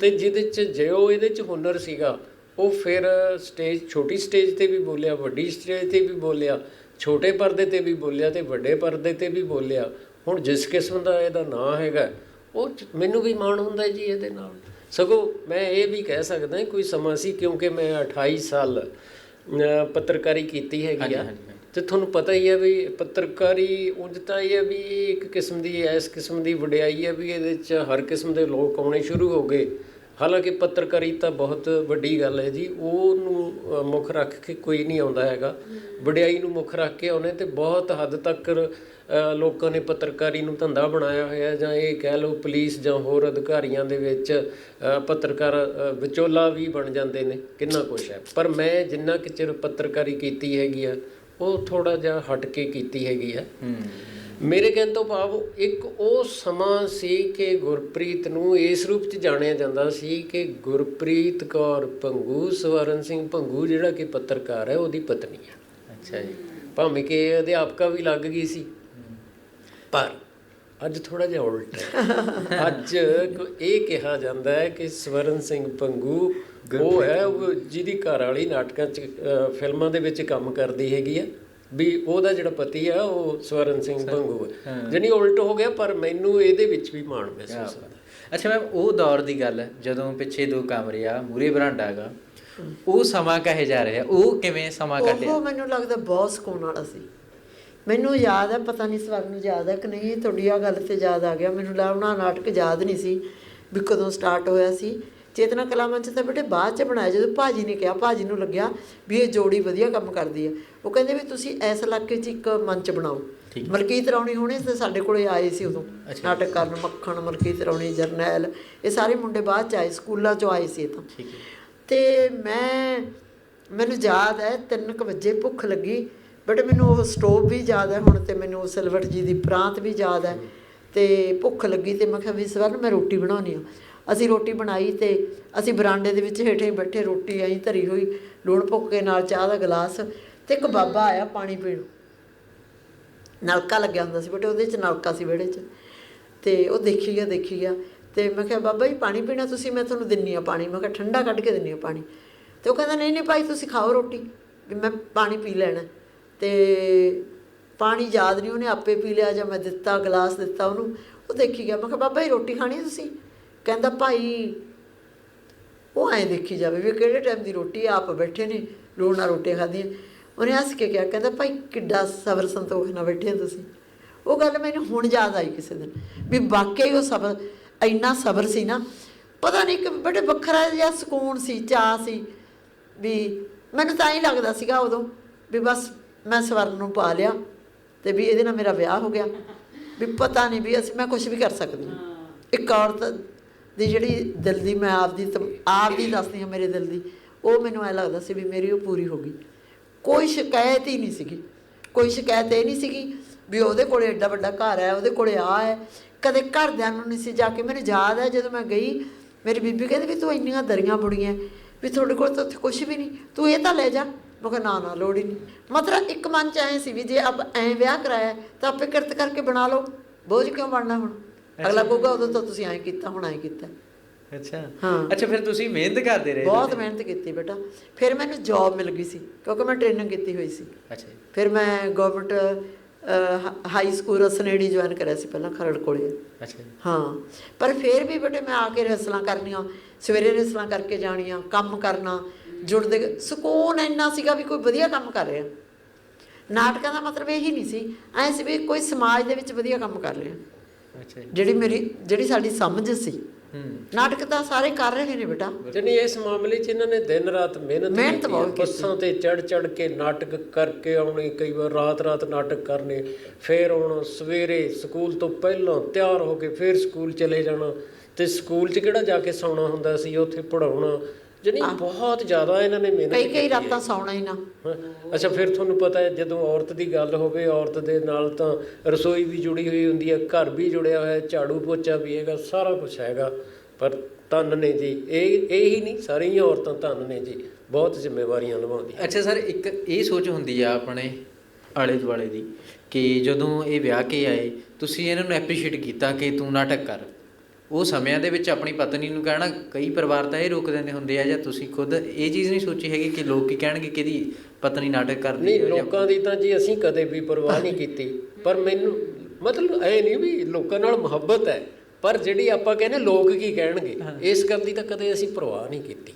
E: ਤੇ ਜਿਹਦੇ ਚ ਜਿਉ ਇਹਦੇ ਚ ਹੁਨਰ ਸੀਗਾ ਉਹ ਫਿਰ ਸਟੇਜ ਛੋਟੀ ਸਟੇਜ ਤੇ ਵੀ ਬੋਲਿਆ ਵੱਡੀ ਸਟੇਜ ਤੇ ਵੀ ਬੋਲਿਆ ਛੋਟੇ ਪਰਦੇ ਤੇ ਵੀ ਬੋਲਿਆ ਤੇ ਵੱਡੇ ਪਰਦੇ ਤੇ ਵੀ ਬੋਲਿਆ। ਹੁਣ ਜਿਸ ਕਿਸਮ ਦਾ ਇਹਦਾ ਨਾਂ ਹੈਗਾ ਉਹ ਮੈਨੂੰ ਵੀ ਮਾਣ ਹੁੰਦਾ ਜੀ ਇਹਦੇ ਨਾਲ। ਸਗੋਂ ਮੈਂ ਇਹ ਵੀ ਕਹਿ ਸਕਦਾ ਕੋਈ ਸਮਾਂ ਸੀ ਕਿਉਂਕਿ ਮੈਂ 28 ਸਾਲ ਪੱਤਰਕਾਰੀ ਕੀਤੀ ਹੈਗੀ ਆ। ਤੇ ਤੁਹਾਨੂੰ ਪਤਾ ਹੀ ਹੈ ਵੀ ਪੱਤਰਕਾਰੀ ਉਂਝ ਤਾਂ ਇਹ ਹੈ ਵੀ ਇੱਕ ਕਿਸਮ ਦੀ ਇਸ ਕਿਸਮ ਦੀ ਵਡਿਆਈ ਹੈ ਵੀ ਇਹਦੇ 'ਚ ਹਰ ਕਿਸਮ ਦੇ ਲੋਕ ਆਉਣੇ ਸ਼ੁਰੂ ਹੋ ਗਏ। ਹਾਲਾਂਕਿ ਪੱਤਰਕਾਰੀ ਤਾਂ ਬਹੁਤ ਵੱਡੀ ਗੱਲ ਹੈ ਜੀ ਉਹਨੂੰ ਅ, ਮੁੱਖ ਰੱਖ ਕੇ ਕੋਈ ਨਹੀਂ ਆਉਂਦਾ ਹੈਗਾ। ਵਡਿਆਈ ਨੂੰ ਮੁੱਖ ਰੱਖ ਕੇ ਆਉਨੇ ਤੇ ਬਹੁਤ ਹੱਦ ਤੱਕ ਲੋਕਾਂ ਨੇ ਪੱਤਰਕਾਰੀ ਨੂੰ ਧੰਦਾ ਬਣਾਇਆ ਹੋਇਆ ਜਾਂ ਇਹ ਕਹਿ ਲਓ ਪੁਲਿਸ ਜਾਂ ਹੋਰ ਅਧਿਕਾਰੀਆਂ ਦੇ ਵਿੱਚ ਪੱਤਰਕਾਰ ਵਿਚੋਲਾ ਵੀ ਬਣ ਜਾਂਦੇ ਨੇ ਕਿੰਨਾ ਕੁਛ ਹੈ। ਪਰ ਮੈਂ ਜਿੰਨਾ ਕਿ ਚਿਰ ਪੱਤਰਕਾਰੀ ਕੀਤੀ ਹੈਗੀ ਆ ਉਹ ਥੋੜਾ ਜਿਹਾ ਹਟ ਕੇ ਕੀਤੀ ਹੈਗੀ ਆ। ਮੇਰੇ ਕਹਿਣ ਤੋਂ ਭਾਵ ਇੱਕ ਉਹ ਸਮਾਂ ਸੀ ਕਿ ਗੁਰਪ੍ਰੀਤ ਨੂੰ ਇਸ ਰੂਪ 'ਚ ਜਾਣਿਆ ਜਾਂਦਾ ਸੀ ਕਿ ਗੁਰਪ੍ਰੀਤ ਕੌਰ ਭੰਗੂ ਸਵਰਨ ਸਿੰਘ ਭੰਗੂ ਜਿਹੜਾ ਕਿ ਪੱਤਰਕਾਰ ਹੈ ਉਹਦੀ ਪਤਨੀ ਹੈ।
D: ਅੱਛਾ ਜੀ।
E: ਭਾਵੇਂ ਕਿ ਅਧਿਆਪਕਾ ਵੀ ਲੱਗ ਗਈ ਸੀ। ਪਰ ਅੱਜ ਥੋੜਾ ਜਿਹਾ ਉਲਟ ਹੈ। ਅੱਜ ਇਹ ਕਿਹਾ ਜਾਂਦਾ ਹੈ ਕਿ ਸਵਰਨ ਸਿੰਘ ਭੰਗੂ ਉਹ ਹੈ ਉਹ ਜਿਹਦੀ ਘਰ ਵਾਲੀ ਨਾਟਕਾਂ 'ਚ ਫਿਲਮਾਂ ਦੇ ਵਿੱਚ ਕੰਮ ਕਰਦੀ ਹੈਗੀ ਆ ਵੀ ਉਹਦਾ ਜਿਹੜਾ ਪਤੀ ਆ ਉਹ ਸਵਰਨ ਸਿੰਘ ਭੰਗੂ ਹੈ। ਜਾਣੀ ਉਲਟ ਹੋ ਗਿਆ ਪਰ ਮੈਨੂੰ ਇਹਦੇ ਵਿੱਚ ਵੀ ਮਾਣ ਮਹਿਸੂਸ ਹੁੰਦਾ।
D: ਅੱਛਾ ਮੈਮ ਉਹ ਦੌਰ ਦੀ ਗੱਲ ਹੈ ਜਦੋਂ ਪਿੱਛੇ ਦੋ ਕਮਰੇ ਆ ਮੂਰੇ ਬਰਾਂਡਾ ਹੈਗਾ ਉਹ ਸਮਾਂ ਕਹੇ ਜਾ ਰਿਹਾ? ਉਹ ਕਿਵੇਂ ਸਮਾਂ ਕੱਢਿਆ?
C: ਉਹ ਮੈਨੂੰ ਲੱਗਦਾ ਬਹੁਤ ਸਕੂਨ ਵਾਲਾ ਸੀ। ਮੈਨੂੰ ਯਾਦ ਹੈ ਪਤਾ ਨਹੀਂ ਸਵਰ ਨੂੰ ਯਾਦ ਹੈ ਕਿ ਨਹੀਂ ਤੁਹਾਡੀ ਆ ਗੱਲ ਤੇ ਯਾਦ ਆ ਗਿਆ। ਮੈਨੂੰ ਲਾਉਣਾ ਨਾਟਕ ਯਾਦ ਨਹੀਂ ਸੀ ਵੀ ਕਦੋਂ ਸਟਾਰਟ ਹੋਇਆ ਸੀ। ਚੇਤਨਾ ਕਲਾ ਮੰਚ ਤਾਂ ਬੇਟੇ ਬਾਅਦ ਚ ਬਣਾਇਆ ਜਦੋਂ ਭਾਜੀ ਨੇ ਕਿਹਾ ਭਾਜੀ ਨੂੰ ਲੱਗਿਆ ਵੀ ਇਹ ਜੋੜੀ ਵਧੀਆ ਕੰਮ ਕਰਦੀ ਹੈ। ਉਹ ਕਹਿੰਦੇ ਵੀ ਤੁਸੀਂ ਇਸ ਇਲਾਕੇ 'ਚ ਇੱਕ ਮੰਚ ਬਣਾਓ। ਮਲਕੀਤ ਰੌਣੀ ਹੋਣੇ ਤੇ ਸਾਡੇ ਕੋਲੇ ਆਏ ਸੀ ਉਦੋਂ। ਨਾਟਕ ਕਰਨ ਮੱਖਣ ਮਲਕੀਤ ਰੌਣੀ ਜਰਨੈਲ ਇਹ ਸਾਰੇ ਮੁੰਡੇ ਬਾਅਦ ਚ ਆਏ ਸਕੂਲਾਂ ਚੋਂ ਆਏ ਸੀ ਤਾਂ। ਤੇ ਮੈਂ ਮੈਨੂੰ ਯਾਦ ਹੈ 3:00 ਵਜੇ ਭੁੱਖ ਲੱਗੀ। ਬਟ ਮੈਨੂੰ ਉਹ ਸਟੋਵ ਵੀ ਯਾਦ ਹੈ ਹੁਣ ਤੇ ਮੈਨੂੰ ਉਹ ਸਿਲਵਰ ਜੀ ਦੀ ਪ੍ਰਾਂਤ ਵੀ ਯਾਦ ਹੈ। ਤੇ ਭੁੱਖ ਲੱਗੀ ਤੇ ਮੈਂ ਕਿਹਾ ਵੀ ਸਵਰਨ ਮੈਂ ਰੋਟੀ ਬਣਾਉਣੀ ਆ। ਅਸੀਂ ਰੋਟੀ ਬਣਾਈ ਤੇ ਅਸੀਂ ਬਰਾਂਡੇ ਦੇ ਵਿੱਚ ਹੇਠੇ ਬੈਠੇ ਰੋਟੀ ਆਈ, ਧਰੀ ਹੋਈ, ਲੂਣ ਭੁੱਕੇ ਨਾਲ ਚਾਹ ਦਾ ਗਲਾਸ ਤੇ ਇੱਕ ਬਾਬਾ ਆਇਆ ਪਾਣੀ ਪੀਣ। ਨਲਕਾ ਲੱਗਿਆ ਹੁੰਦਾ ਸੀ ਬਟ, ਉਹਦੇ 'ਚ ਨਲਕਾ ਸੀ ਵਿਹੜੇ 'ਚ। ਤੇ ਉਹ ਦੇਖੀ ਗਿਆ ਦੇਖੀ ਗਿਆ ਤੇ ਮੈਂ ਕਿਹਾ, ਬਾਬਾ ਜੀ, ਪਾਣੀ ਪੀਣਾ ਤੁਸੀਂ, ਮੈਂ ਤੁਹਾਨੂੰ ਦਿੰਨੀ ਆ ਪਾਣੀ। ਮੈਂ ਕਿਹਾ, ਠੰਡਾ ਕੱਢ ਕੇ ਦਿੰਨੀ ਆ ਪਾਣੀ। ਤੇ ਉਹ ਕਹਿੰਦਾ, ਨਹੀਂ ਨਹੀਂ ਭਾਈ, ਤੁਸੀਂ ਖਾਓ ਰੋਟੀ, ਵੀ ਮੈਂ ਪਾਣੀ ਪੀ ਲੈਣਾ। ਤੇ ਪਾਣੀ ਯਾਦ ਨਹੀਂ, ਉਹਨੇ ਆਪੇ ਪੀ ਲਿਆ ਜਾਂ ਮੈਂ ਦਿੱਤਾ, ਗਲਾਸ ਦਿੱਤਾ ਉਹਨੂੰ। ਉਹ ਦੇਖੀ ਗਿਆ, ਮੈਂ ਕਿਹਾ, ਬਾਬਾ ਜੀ, ਰੋਟੀ ਖਾਣੀ ਤੁਸੀਂ? ਕਹਿੰਦਾ ਭਾਈ ਉਹ ਐਂ ਦੇਖੀ ਜਾਵੇ ਵੀ ਕਿਹੜੇ ਟਾਈਮ ਦੀ ਰੋਟੀ ਆਪ ਬੈਠੇ ਨੇ ਲੋੜ ਨਾਲ ਰੋਟੀਆਂ ਖਾਧੀਆਂ। ਉਹਨੇ ਹੱਸ ਕੇ ਕਿਹਾ ਕਹਿੰਦਾ ਭਾਈ ਕਿੱਡਾ ਸਬਰ ਸੰਤੋਖ ਨਾਲ ਬੈਠੇ ਹੋ ਤੁਸੀਂ। ਉਹ ਗੱਲ ਮੈਨੂੰ ਹੁਣ ਯਾਦ ਆਈ ਕਿਸੇ ਦਿਨ ਵੀ ਵਾਕਈ ਉਹ ਸਬਰ ਇੰਨਾ ਸਬਰ ਸੀ ਨਾ ਪਤਾ ਨਹੀਂ ਕਿ ਬੜੇ ਵੱਖਰਾ ਜਿਹਾ ਸਕੂਨ ਸੀ ਚਾਹ ਸੀ ਵੀ ਮੈਨੂੰ ਤਾਂ ਹੀ ਲੱਗਦਾ ਸੀਗਾ ਉਦੋਂ ਵੀ ਬਸ ਮੈਂ ਸਵਰਨ ਨੂੰ ਪਾ ਲਿਆ ਤੇ ਵੀ ਇਹਦੇ ਨਾਲ ਮੇਰਾ ਵਿਆਹ ਹੋ ਗਿਆ। ਵੀ ਪਤਾ ਨਹੀਂ ਵੀ ਅਸੀਂ ਮੈਂ ਕੁਝ ਵੀ ਕਰ ਸਕਦੀ ਹਾਂ। ਇੱਕ ਔਰਤ ਦੀ ਜਿਹੜੀ ਦਿਲ ਦੀ, ਮੈਂ ਆਪਦੀ ਤਮ- ਆਪਦੀ ਦੱਸਦੀ ਹਾਂ ਮੇਰੇ ਦਿਲ ਦੀ, ਉਹ ਮੈਨੂੰ ਐ ਲੱਗਦਾ ਸੀ ਵੀ ਮੇਰੀ ਉਹ ਪੂਰੀ ਹੋ ਗਈ। ਕੋਈ ਸ਼ਿਕਾਇਤ ਹੀ ਨਹੀਂ ਸੀਗੀ। ਕੋਈ ਸ਼ਿਕਾਇਤ ਇਹ ਨਹੀਂ ਸੀਗੀ ਵੀ ਉਹਦੇ ਕੋਲੇ ਐਡਾ ਵੱਡਾ ਘਰ ਹੈ, ਉਹਦੇ ਕੋਲੇ ਆ ਹੈ। ਕਦੇ ਘਰਦਿਆਂ ਨੂੰ ਨਹੀਂ ਸੀ, ਜਾ ਕੇ ਮੈਨੂੰ ਯਾਦ ਹੈ ਜਦੋਂ ਮੈਂ ਗਈ, ਮੇਰੀ ਬੀਬੀ ਕਹਿੰਦੀ ਵੀ ਤੂੰ ਇੰਨੀਆਂ ਦਰੀਆਂ ਬੁੜੀਆਂ ਵੀ ਤੁਹਾਡੇ ਕੋਲ ਤਾਂ ਉੱਥੇ ਕੁਝ ਵੀ ਨਹੀਂ, ਤੂੰ ਇਹ ਤਾਂ ਲੈ ਜਾ। ਮੈਂ ਕਿਹਾ ਨਾ ਨਾ, ਲੋੜ ਹੀ ਨਹੀਂ। ਮਤਲਬ ਇੱਕ ਮਨ ਚ ਐ ਸੀ ਵੀ ਜੇ ਆਪ ਐ ਵਿਆਹ ਕਰਾਇਆ, ਤਾਂ ਆਪੇ ਕਿਰਤ ਕਰਕੇ ਬਣਾ ਲਓ। ਬੋਝ ਕਿਉਂ ਬਣਨਾ ਹੁਣ? ਅਗਲਾ ਕਹੂਗਾ ਉਦੋਂ ਤਾਂ ਤੁਸੀਂ ਐਂ ਕੀਤਾ ਹੁਣ ਐਂ ਕੀਤਾ।
D: ਅੱਛਾ।
C: ਹਾਂ।
D: ਅੱਛਾ ਫਿਰ ਤੁਸੀਂ ਮਿਹਨਤ ਕਰਦੇ ਰਹੇ
C: ਬਹੁਤ ਮਿਹਨਤ ਕੀਤੀ ਬੇਟਾ। ਫਿਰ ਮੈਨੂੰ ਜੌਬ ਮਿਲ ਗਈ ਸੀ ਕਿਉਂਕਿ ਮੈਂ ਟ੍ਰੇਨਿੰਗ ਕੀਤੀ ਹੋਈ ਸੀ।
D: ਅੱਛਾ
C: ਫਿਰ ਮੈਂ government high school Saneri join ਕਰਿਆ ਸੀ ਪਹਿਲਾਂ ਖਰੜ ਕੋਲੇ।
D: ਅੱਛਾ
C: ਹਾਂ। ਪਰ ਫਿਰ ਵੀ ਬੇਟੇ ਮੈਂ ਆ ਕੇ ਰਸਲਾਂ ਕਰਨੀਆਂ ਸਵੇਰੇ ਰਸਲਾਂ ਕਰਕੇ ਜਾਣੀਆਂ ਕੰਮ ਕਰਨਾ ਜੁੜਦੇ। ਸਕੂਨ ਇੰਨਾ ਸੀਗਾ ਵੀ ਕੋਈ ਵਧੀਆ ਕੰਮ ਕਰ ਰਿਹਾ। ਨਾਟਕਾਂ ਦਾ ਮਤਲਬ ਇਹੀ ਨਹੀਂ ਸੀ। ਐ ਸੀ ਵੀ ਕੋਈ ਸਮਾਜ ਦੇ ਵਿੱਚ ਵਧੀਆ ਕੰਮ ਕਰ ਰਿਹਾ। ਜਿਹੜੀ ਮੇਰੀ ਜਿਹੜੀ ਸਾਡੀ ਸਮਝ ਸੀ ਨਾਟਕ ਤਾਂ ਸਾਰੇ ਕਰ ਰਹੇ ਨੇ ਬੇਟਾ।
E: ਜਾਣੀ ਇਸ ਮਾਮਲੇ 'ਚ ਇਹਨਾਂ ਨੇ ਦਿਨ ਰਾਤ ਮਿਹਨਤ ਕੀਤੀ। ਬੱਸਾਂ ਤੇ ਚੜ ਚੜ ਕੇ ਨਾਟਕ ਕਰਕੇ ਆਉਣੇ ਕਈ ਵਾਰ ਰਾਤ ਰਾਤ ਨਾਟਕ ਕਰਨੇ ਫੇਰ ਆਉਣਾ ਸਵੇਰੇ ਸਕੂਲ ਤੋਂ ਪਹਿਲਾਂ ਤਿਆਰ ਹੋ ਕੇ ਫੇਰ ਸਕੂਲ ਚਲੇ ਜਾਣਾ ਤੇ ਸਕੂਲ 'ਚ ਕਿਹੜਾ ਜਾ ਕੇ ਸੌਣਾ ਹੁੰਦਾ ਸੀ ਉੱਥੇ ਪੜਾਉਣਾ ਜਾਣੀ ਬਹੁਤ ਜ਼ਿਆਦਾ ਇਹਨਾਂ ਨੇ ਮਿਹਨਤ
C: ਕਈ ਕਈ। ਰਾਤਾਂ ਸੌਣਾ ਹੀ ਨਾ।
E: ਅੱਛਾ ਫਿਰ ਤੁਹਾਨੂੰ ਪਤਾ ਹੈ ਜਦੋਂ ਔਰਤ ਦੀ ਗੱਲ ਹੋਵੇ ਔਰਤ ਦੇ ਨਾਲ ਤਾਂ ਰਸੋਈ ਵੀ ਜੁੜੀ ਹੋਈ ਹੁੰਦੀ ਹੈ ਘਰ ਵੀ ਜੁੜਿਆ ਹੋਇਆ ਹੈ ਝਾੜੂ ਪੋਚਾ ਵੀ ਹੈਗਾ ਸਾਰਾ ਕੁਝ ਹੈਗਾ। ਪਰ ਧੰਨ ਨੇ ਜੀ ਇਹ ਇਹ ਹੀ ਨਹੀਂ ਸਾਰੀਆਂ ਔਰਤਾਂ ਧੰਨ ਨੇ ਜੀ ਬਹੁਤ ਜ਼ਿੰਮੇਵਾਰੀਆਂ ਨਿਭਾਉਂਦੀਆਂ।
D: ਅੱਛਾ ਸਰ ਇੱਕ ਇਹ ਸੋਚ ਹੁੰਦੀ ਆ ਆਪਣੇ ਆਲੇ ਦੁਆਲੇ ਦੀ ਕਿ ਜਦੋਂ ਇਹ ਵਿਆਹ ਕੇ ਆਏ ਤੁਸੀਂ ਇਹਨਾਂ ਨੂੰ ਐਪਰੀਸ਼ੀਏਟ ਕੀਤਾ ਕਿ ਤੂੰ ਨਾਟਕ ਕਰ। ਉਹ ਸਮਿਆਂ ਦੇ ਵਿੱਚ ਆਪਣੀ ਪਤਨੀ ਨੂੰ ਕਹਿਣਾ ਕਈ ਪਰਿਵਾਰ ਤਾਂ ਇਹ ਰੋਕ ਦਿੰਦੇ ਹੁੰਦੇ ਆ ਜਾਂ ਤੁਸੀਂ ਖੁਦ ਇਹ ਚੀਜ਼ ਨਹੀਂ ਸੋਚੀ ਹੈਗੀ ਕਿ ਲੋਕ ਕੀ ਕਹਿਣਗੇ ਕਿ ਇਹਦੀ ਪਤਨੀ ਨਾਟਕ ਕਰਦੀ
E: ਨਹੀਂ
D: ਹੈ ਜਾਂ-
E: ਲੋਕਾਂ ਦੀ ਤਾਂ ਜੀ ਅਸੀਂ ਕਦੇ ਵੀ ਪਰਵਾਹ ਨਹੀਂ ਕੀਤੀ ਪਰ ਮੈਨੂੰ ਮਤਲਬ ਐ ਨਹੀਂ ਵੀ ਲੋਕਾਂ ਨਾਲ ਮੁਹੱਬਤ ਹੈ ਪਰ ਜਿਹੜੀ ਆਪਾਂ ਕਹਿੰਦੇ ਲੋਕ ਕੀ ਕਹਿਣਗੇ ਇਸ ਗੱਲ ਦੀ ਤਾਂ ਕਦੇ ਅਸੀਂ ਪਰਵਾਹ ਨਹੀਂ ਕੀਤੀ।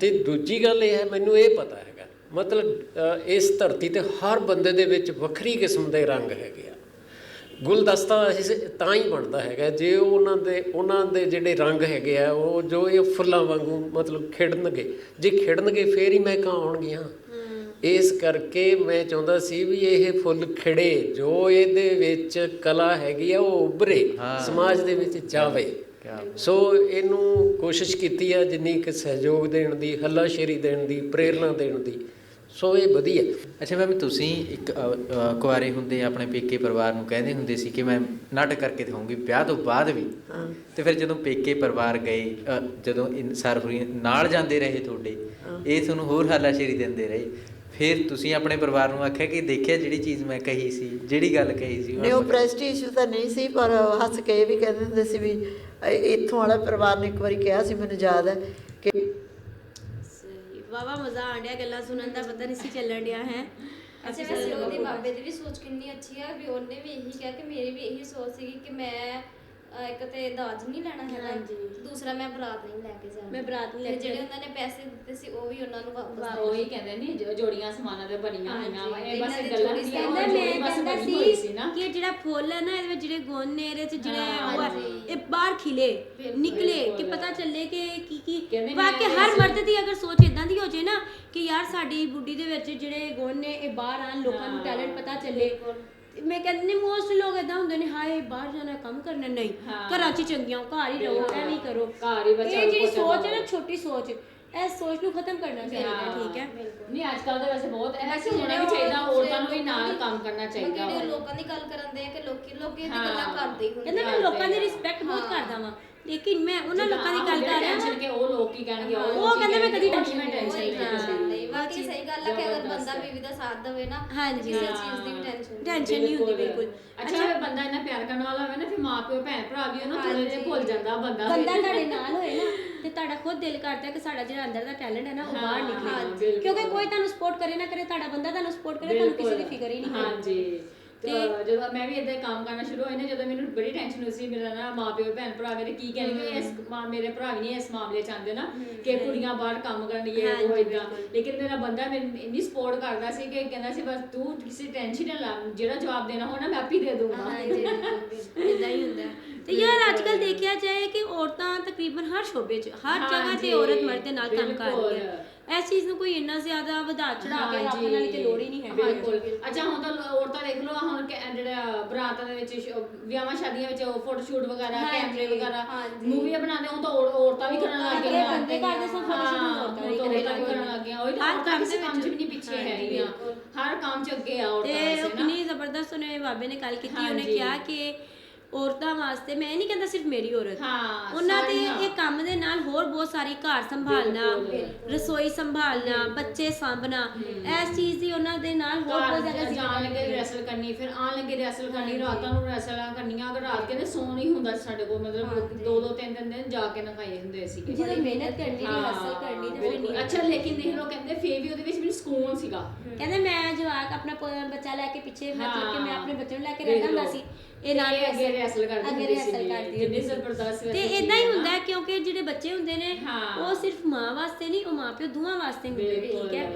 E: ਤੇ ਦੂਜੀ ਗੱਲ ਇਹ ਹੈ ਮੈਨੂੰ ਇਹ ਪਤਾ ਹੈਗਾ ਮਤਲਬ ਇਸ ਧਰਤੀ ਤੇ ਹਰ ਬੰਦੇ ਦੇ ਵਿੱਚ ਵੱਖਰੀ ਕਿਸਮ ਦੇ ਰੰਗ ਹੈਗੇ ਗੁਲਦਸਤਾ ਤਾਂ ਹੀ ਬਣਦਾ ਹੈਗਾ ਜੇ ਉਹਨਾਂ ਦੇ ਉਹਨਾਂ ਦੇ ਜਿਹੜੇ ਰੰਗ ਹੈਗੇ ਆ ਉਹ ਜੋ ਇਹ ਫੁੱਲਾਂ ਵਾਂਗੂ ਮਤਲਬ ਖਿੜਨਗੇ ਜੇ ਖਿੜਨਗੇ ਫੇਰ ਹੀ ਮਹਿਕਾਂ ਆਉਣਗੀਆਂ। ਇਸ ਕਰਕੇ ਮੈਂ ਚਾਹੁੰਦਾ ਸੀ ਵੀ ਇਹ ਫੁੱਲ ਖਿੜੇ ਜੋ ਇਹਦੇ ਵਿੱਚ ਕਲਾ ਹੈਗੀ ਆ ਉਹ ਉੱਭਰੇ ਸਮਾਜ ਦੇ ਵਿੱਚ ਜਾਵੇ। ਸੋ ਇਹਨੂੰ ਕੋਸ਼ਿਸ਼ ਕੀਤੀ ਆ ਜਿੰਨੀ ਕਿ ਸਹਿਯੋਗ ਦੇਣ ਦੀ ਹੱਲਾਸ਼ੇਰੀ ਦੇਣ ਦੀ ਪ੍ਰੇਰਣਾ ਦੇਣ ਦੀ ਸੋ ਇਹ ਵਧੀਆ।
D: ਅੱਛਾ ਮੈਮ ਤੁਸੀਂ ਇੱਕ ਕੁਆਰੇ ਹੁੰਦੇ ਆਪਣੇ ਪੇਕੇ ਪਰਿਵਾਰ ਨੂੰ ਕਹਿੰਦੇ ਹੁੰਦੇ ਸੀ ਕਿ ਮੈਂ ਨਾਟਕ ਕਰਕੇ ਦਿਖਾਉਂਗੀ ਵਿਆਹ ਤੋਂ ਬਾਅਦ ਵੀ।
C: ਹਾਂ।
D: ਤੇ ਫਿਰ ਜਦੋਂ ਪੇਕੇ ਪਰਿਵਾਰ ਗਏ ਜਦੋਂ ਸਰਹੁਰੀ ਨਾਲ ਜਾਂਦੇ ਰਹੇ ਤੁਹਾਡੇ ਇਹ ਤੁਹਾਨੂੰ ਹੋਰ ਹਾਲਾਸ਼ੇਰੀ ਦਿੰਦੇ ਰਹੇ। ਫਿਰ ਤੁਸੀਂ ਆਪਣੇ ਪਰਿਵਾਰ ਨੂੰ ਆਖਿਆ ਕਿ ਦੇਖਿਆ ਜਿਹੜੀ ਚੀਜ਼ ਮੈਂ ਕਹੀ ਸੀ ਜਿਹੜੀ ਗੱਲ ਕਹੀ ਸੀ
C: ਨਹੀਂ ਉਹ ਪ੍ਰੈਸਟੀ ਇਸ਼ੂ ਤਾਂ ਨਹੀਂ ਸੀ ਪਰ ਹੱਸ ਕੇ ਵੀ ਕਹਿੰਦੇ ਹੁੰਦੇ ਸੀ ਵੀ ਇੱਥੋਂ ਵਾਲਾ ਪਰਿਵਾਰ ਨੇ ਇੱਕ ਵਾਰੀ ਕਿਹਾ ਸੀ ਮੈਨੂੰ ਯਾਦ ਹੈ ਕਿ
A: ਵਾਵਾ ਮਜ਼ਾ ਆਣ ਡਿਆ ਗੱਲਾਂ ਸੁਣਨ ਦਾ ਪਤਾ ਨਹੀਂ ਸੀ ਚੱਲਣ ਡਿਆ ਹੈ।
B: ਅੱਛਾ ਵੈਸੇ ਉਹਦੇ ਬਾਬੇ ਦੀ ਵੀ ਸੋਚ ਕਿੰਨੀ ਅੱਛੀ ਆ ਵੀ ਉਹਨੇ ਵੀ ਇਹੀ ਕਿਹਾ ਕਿ ਮੇਰੀ ਵੀ ਇਹੀ ਸੋਚ ਸੀਗੀ ਕਿ ਮੈਂ ਅਹ, ਇੱਕ ਤੇ ਦਾਜ ਨਹੀਂ ਲੈਣਾ ਹੈਗਾ
A: ਹਾਂਜੀ।
B: ਦੂਸਰਾ ਮੈਂ ਬਰਾਤ ਨਹੀਂ ਲੈ ਕੇ ਜਾਣਾ
A: ਮੈਂ ਬਰਾਤ ਨਹੀਂ ਲੈ
B: ਤੇ
A: ਕੇ
B: ਜਿਹੜੇ। ਉਹਨਾਂ ਨੇ ਪੈਸੇ ਦਿੱਤੇ ਸੀ ਉਹ ਵੀ ਉਹਨਾਂ ਨੂੰ ਵਾਪਸ
F: ਉਹੀ ਕਹਿੰਦੇ ਨੇ ਜੋ ਜੋੜੀਆਂ ਸਮਾਨਾਂ ਦੇ ਬਣੀਆਂ ਹੋਈਆਂ ਵਾ ਇਹ ਬਸ
B: ਇਹਨਾਂ ਦੀ
F: ਗੱਲਾਂ
B: ਜੋੜੀ
F: ਨਹੀਂ
A: ਕਹਿੰਦਾ
F: ਉਹ
A: ਮੈਂ
F: ਬਸ
A: ਕਹਿੰਦਾ
F: ਬਣੀ ਹੋਈ
A: ਸੀ
F: ਸੀ ਨਾ
A: ਕਿ ਜਿਹੜਾ ਫੁੱਲ ਹੈ ਨਾ ਇਹਦੇ ਵਿੱਚ ਜਿਹੜੇ ਗੁਣ ਨੇ ਇਹਦੇ ਚ ਜਿਹੜੇ ਉਹ ਹੈ,
B: ਹਾਂਜੀ।
A: ਇਹ ਬਾਹਰ ਖਿਲੇ
B: ਬਿਲਕੁਲ,
A: ਨਿਕਲੇ ਕਿ
F: ਬਿਲਕੁਲ।
A: ਪਤਾ ਚੱਲੇ ਕਿ ਕੀ ਕੀ
F: ਕਹਿੰਦੇ
A: ਵਾਕਿਆ ਹਰ
F: ਇਸ-
A: ਮਰਦ ਦੀ ਅਗਰ ਸੋਚ ਇਦਾਂ ਦੀ ਹੋ ਜੇ ਨਾ ਕਿ ਯਾਰ ਸਾਡੀ ਬੁੱਢੀ ਦੇ ਵਿੱਚ ਜਿਹੜੇ ਗੁਣ ਨੇ ਇਹ ਬਾਹਰ ਆਣ ਲੋਕਾਂ ਨੂੰ
F: ਹਾਂ।
A: ਟੈਲੈਂਟ ਪਤਾ ਚੱਲੇ ਤੇ ਮੈਂ ਕਹਿੰਦੀ ਨੇ ਮੋਸਟ ਲੋਕ ਇਦਾਂ ਹੁੰਦੇ ਨੇ ਹਾਏ ਬਾਹਰ ਜਾਣਾ ਕੰਮ ਕਰਨਾ ਨਹੀਂ
F: ਹਾਂ।
A: ਘਰਾਂ 'ਚ ਹੀ ਚੰਗੀਆਂ ਹੋ, ਘਰ ਹੀ ਰਹੋ। ਐਵੇਂ ਹੀ ਕਰੋ
F: ਘਰ ਹੀ ਬੱਚਿਆਂ
A: ਇਹ ਜਿਹੜੀ
F: ਪੋਚਾ
A: ਸੋਚ ਹੈ ਨਾ। ਛੋਟੀ ਸੋਚ ਇਹ ਸੋਚ ਨੂੰ ਖਤਮ ਕਰਨਾ ਚਾਹੀਦਾ ਹੈ ਠੀਕ ਹੈ
F: ਨਹੀਂ ਅੱਜ ਕੱਲ ਤਾਂ ਵੈਸੇ ਬਹੁਤ ਹੈ ਵੈਸੇ ਹੋਣਾ ਵੀ ਚਾਹੀਦਾ ਔਰਤਾਂ ਨੂੰ ਵੀ ਨਾਲ ਕੰਮ ਕਰਨਾ ਚਾਹੀਦਾ ਵਾ।
B: ਲੋਕਾਂ ਦੀ ਗੱਲ ਕਰਨ ਦੇ ਆ ਕਿ ਲੋਕੀ ਲੋਕੀ ਦੀ
F: ਹਾਂ।
B: ਗੱਲਾਂ ਕਰਦੇ ਹੀ ਹੁੰਦੇ
A: ਕਹਿੰਦਾ ਮੈਂ ਲੋਕਾਂ ਦੀ। ਰਿਸਪੈਕਟ ਬਹੁਤ। ਕਰਦਾ ਵਾਂ ਲੇਕਿਨ ਮੈਂ ਉਹਨਾਂ ਲੋਕਾਂ ਦੀ ਗੱਲ ਕਰ ਰਿਹਾ
F: tension ਕਿ ਉਹ ਲੋਕ ਕੀ ਕਹਿਣਗੇ ਉਹ
A: ਕਹਿੰਦੇ ਮੈਂ ਕਦੀ
F: ਮੈਂ
A: ਨਹੀਂ
B: ਟੈਨਸ਼ਨ। ਨਹੀਂ ਬਾਕੀ ਸਹੀ ਗੱਲ ਹੈ ਕਿ ਅਗਰ ਬੰਦਾ। ਬੀਵੀ ਦਾ ਸਾਥ ਦੇਵੇ ਨਾ
A: ਹਾਂਜੀ।
B: ਕਿਸੇ। ਚੀਜ਼ ਦੀ ਵੀ ਟੈਨਸ਼ਨ ਨਹੀਂ
A: ਟੈਨਸ਼ਨ ਨਹੀਂ ਹੁੰਦੀ ਬਿਲਕੁਲ
F: ਅੱਛਾ ਫਿਰ ਬੰਦਾ ਇੰਨਾ ਪਿਆਰ ਕਰਨ ਵਾਲਾ ਹੋਵੇ ਨਾ ਫਿਰ ਮਾਂ ਪਿਓ ਭੈਣ ਭਰਾ ਵੀ ਉਹਨੂੰ ਥੋੜੇ ਜਿਹਾ। ਭੁੱਲ ਜਾਂਦਾ ਬੰਦਾ
A: ਬੰਦਾ। ਤੁਹਾਡੇ ਨਾਲ ਹੋਏ ਨਾ ਤੇ ਤੁਹਾਡਾ ਖੁਦ ਦਿਲ ਕਰਦਾ ਕਿ ਸਾਡਾ ਜਿਹੜਾ ਅੰਦਰ ਦਾ ਟੈਲੈਂਟ ਹੈ ਨਾ ਉਹ ਬਾਹਰ ਨਿਕਲੇ। ਕਿਉਂਕਿ ਕੋਈ ਤੁਹਾਨੂੰ ਸਪੋਰਟ ਕਰੇ ਨਾ ਕਰੇ ਤੁਹਾਡਾ ਬੰਦਾ ਤੁਹਾਨੂੰ ਸਪੋਰਟ ਕਰੇ ਤੁਹਾਨੂੰ ਕਿਸੇ ਦੀ। ਫਿਕਰ ਹੀ ਨਹੀਂ
F: ਹਾਂਜੀ ਤੇ ਜਦੋਂ ਮੈਂ ਵੀ ਇਦਾਂ ਕੰਮ ਕਰਨਾ ਸ਼ੁਰੂ ਹੋਈ ਨਾ ਜਦੋਂ ਮੈਨੂੰ ਬੜੀ ਟੈਨਸ਼ਨ ਹੋਈ ਸੀ ਮੇਰਾ ਨਾ ਮਾਪਿਓ ਭੈਣ ਭਰਾ ਮੇਰੇ ਕੀ ਕਹਿਣਗੇ ਇਸ ਮਾਂ ਮੇਰੇ ਭਰਾ ਵੀ ਨਹੀਂ ਇਸ ਮਾਮਲੇ ਚ ਨਾ ਕਿ ਕੁੜੀਆਂ ਬਾਹਰ ਕੰਮ ਕਰਨਗੀਆਂ ਉਹ ਇਦਾਂ। ਲੇਕਿਨ ਮੇਰਾ ਬੰਦਾ ਮੈਨੂੰ ਇੰਨੀ ਸਪੋਰਟ ਕਰਦਾ ਸੀ ਕਿ ਕਹਿੰਦਾ ਸੀ ਬਸ ਤੂੰ ਕਿਸੇ ਟੈਨਸ਼ਨ ਨਾ ਲਾ ਜਿਹੜਾ ਜਵਾਬ ਦੇਣਾ ਹੋਣਾ ਮੈਂ ਆਪੇ ਦੇ ਦੂੰਗਾ
A: ਇਦਾਂ ਹੀ ਹੁੰਦਾ। ਤੇ ਯਾਰ ਅੱਜ ਕੱਲ ਦੇਖਿਆ ਜਾਏ ਕਿ ਔਰਤਾਂ ਤਕਰੀਬਨ ਹਰ ਸ਼ੋਬੇ 'ਚ ਹਰ ਜਗ੍ਹਾ ਤੇ ਔਰਤ ਮਰਦ ਦੇ ਨਾਲ ਕੰਮ ਕਰ ਰਹੀ ਹੈ। ਇਸ ਚੀਜ਼ ਨੂੰ ਕੋਈ ਇੰਨਾ ਜ਼ਿਆਦਾ ਵਧਾ ਚੜਾ ਕੇ ਰੱਖਣ। ਵਾਲੀ ਤੇ ਲੋੜ ਹੀ ਨਹੀਂ ਹੈ
F: ਬਿਲਕੁਲ ਅੱਛਾ ਹੁਣ ਤਾਂ ਔਰਤਾਂ ਦੇਖ ਲਓ ਹੁਣ ਕਿ- ਜਿਹੜਾ ਬਰਾਤਾਂ ਦੇ ਵਿੱਚ ਸ਼- ਵਿਆਹਾਂ ਸ਼ਾਦੀਆਂ ਵਿੱਚ ਫੋਟੋ ਸ਼ੂਟ ਵਗੈਰਾ
B: ਹਾਂਜੀ,
F: ਕੈਮਰੇ ਵਗੈਰਾ
B: ਹਾਂਜੀ।
F: ਮੂਵੀਆਂ ਬਣਾਉਂਦੇ ਹੁਣ ਤਾਂ ਔਰ- ਔਰਤਾਂ ਵੀ ਕਰਨ ਲੱਗ
A: ਅੱਗੇ
F: ਗਈਆਂ
A: ਬੰਦੇ ਕਰਦੇ ਸਨ, ਫੋਟੋ ਸ਼ੂਟ
F: ਹਾਂ,
A: ਔਰਤਾਂ
F: ਹੁਣ ਤਾਂ ਔਰਤਾਂ ਵੀ ਕਰਨ ਲੱਗ ਗਈਆਂ ਉਹੀ ਤਾਂ
A: ਹਰ
F: ਔਰਤਾਂ
A: ਕੰਮ
F: ਕਿਸੇ
A: ਦੇ
F: ਕੰਮ 'ਚ ਵੀ। ਨਹੀਂ ਪਿੱਛੇ
A: ਹਾਂਜੀ,
F: ਹੈਗੀਆਂ
B: ਬਿਲਕੁਲ।
F: ਹਰ ਕੰਮ 'ਚ ਅੱਗੇ ਆ ਔਰਤਾਂ
A: ਤੇ
F: ਵੈਸੇ ਨਾ
A: ਕਿੰਨੀ ਜ਼ਬਰਦਸਤ ਉਹਨੇ ਬਾਬੇ ਨੇ ਗੱਲ ਕੀਤੀ ਉਹਨੇ
F: ਹਾਂਜੀ।
A: ਕਿਹਾ ਕਿ ਔਰਤਾਂ ਵਾਸਤੇ ਮੈਂ ਇਹ ਨਹੀਂ ਕਹਿੰਦਾ ਸਿਰਫ ਮੇਰੀ ਔਰਤ।
F: ਹਾਂ,
A: ਉਹਨਾਂ ਦੇ
F: ਸਾਰੀਆਂ।
A: ਇਹ ਕੰਮ ਦੇ ਨਾਲ ਹੋਰ ਬਹੁਤ ਸਾਰੀ ਘਰ ਸੰਭਾਲਣਾ। ਰਸੋਈ ਸੰਭਾਲਣਾ ਬੱਚੇ ਸਾਂਭਣਾ ਇਸ ਚੀਜ਼ ਦੀ ਉਹਨਾਂ ਦੇ ਨਾਲ ਹੋਰ ਬਹੁਤ ਜ਼ਿਆਦਾ
F: ਜਾਣ ਲੱਗੇ। ਰੈਸਲ ਕਰਨੀ ਫਿਰ ਆਣ ਲੱਗੇ ਰੈਸਲ ਕਰਨੀ ਰਾਤਾਂ ਨੂੰ ਰੈਸਲਾਂ ਕਰਨੀਆਂ ਅਗਰ ਰਾਤ ਕਹਿੰਦੇ ਸੌ ਨਹੀਂ ਹੁੰਦਾ ਸਾਡੇ ਕੋਲ ਮਤਲਬ ਦੋ ਦੋ ਤਿੰਨ ਤਿੰਨ ਦਿਨ ਜਾ ਕੇ ਨਖਾਏ ਹੁੰਦੇ ਸੀ।
A: ਜਦੋਂ ਮਿਹਨਤ ਕਰਨੀ ਹਸਲ ਕਰਨੀ ਤੇ ਫਿਰ ਨਹੀਂ।
F: ਅੱਛਾ ਲੇਕਿਨ ਦੇਖ ਲਓ ਕਹਿੰਦੇ ਫੇਰ ਵੀ ਉਹਦੇ ਵਿੱਚ ਮੈਨੂੰ ਸਕੂਨ ਸੀਗਾ।
A: ਕਹਿੰਦੇ ਮੈਂ ਜਵਾਕ ਆਪਣਾ ਬੱਚਾ ਲੈ ਕੇ ਪਿੱਛੇ ਮਤਲਬ ਕਿ ਮੈਂ। ਆਪਣੇ ਬੱਚੇ ਨੂੰ ਲੈ ਕੇ ਰਹਿੰਦਾ ਹੁੰਦਾ ਸੀ। ਇਹ ਨਾਲ
F: ਅੱਗੇ ਰੈਸਲ ਕਰਦੀ
A: ਅੱਗੇ
F: ਹੁੰਦੀ
A: ਰੈਸਲ
F: ਸੀਗੀ।
A: ਕਰਦੀ
F: ਕਿੰਨੀ
A: ਹੁੰਦੀ ਸੀ।
F: ਜ਼ਬਰਦਸਤ
A: ਤੇ
F: ਵੈਸੇ
A: ਇਦਾਂ ਹੀ। ਹੁੰਦਾ ਹੈ ਕਿਉਂਕਿ ਜਿਹੜੇ ਬੱਚੇ ਹੁੰਦੇ ਨੇ
F: ਹਾਂ।
A: ਉਹ ਸਿਰਫ ਮਾਂ ਵਾਸਤੇ ਨਹੀਂ ਉਹ ਮਾਂ ਪਿਓ ਦੋਵਾਂ ਵਾਸਤੇ ਹੁੰਦੇ ਨੇ। ਠੀਕ ਹੈ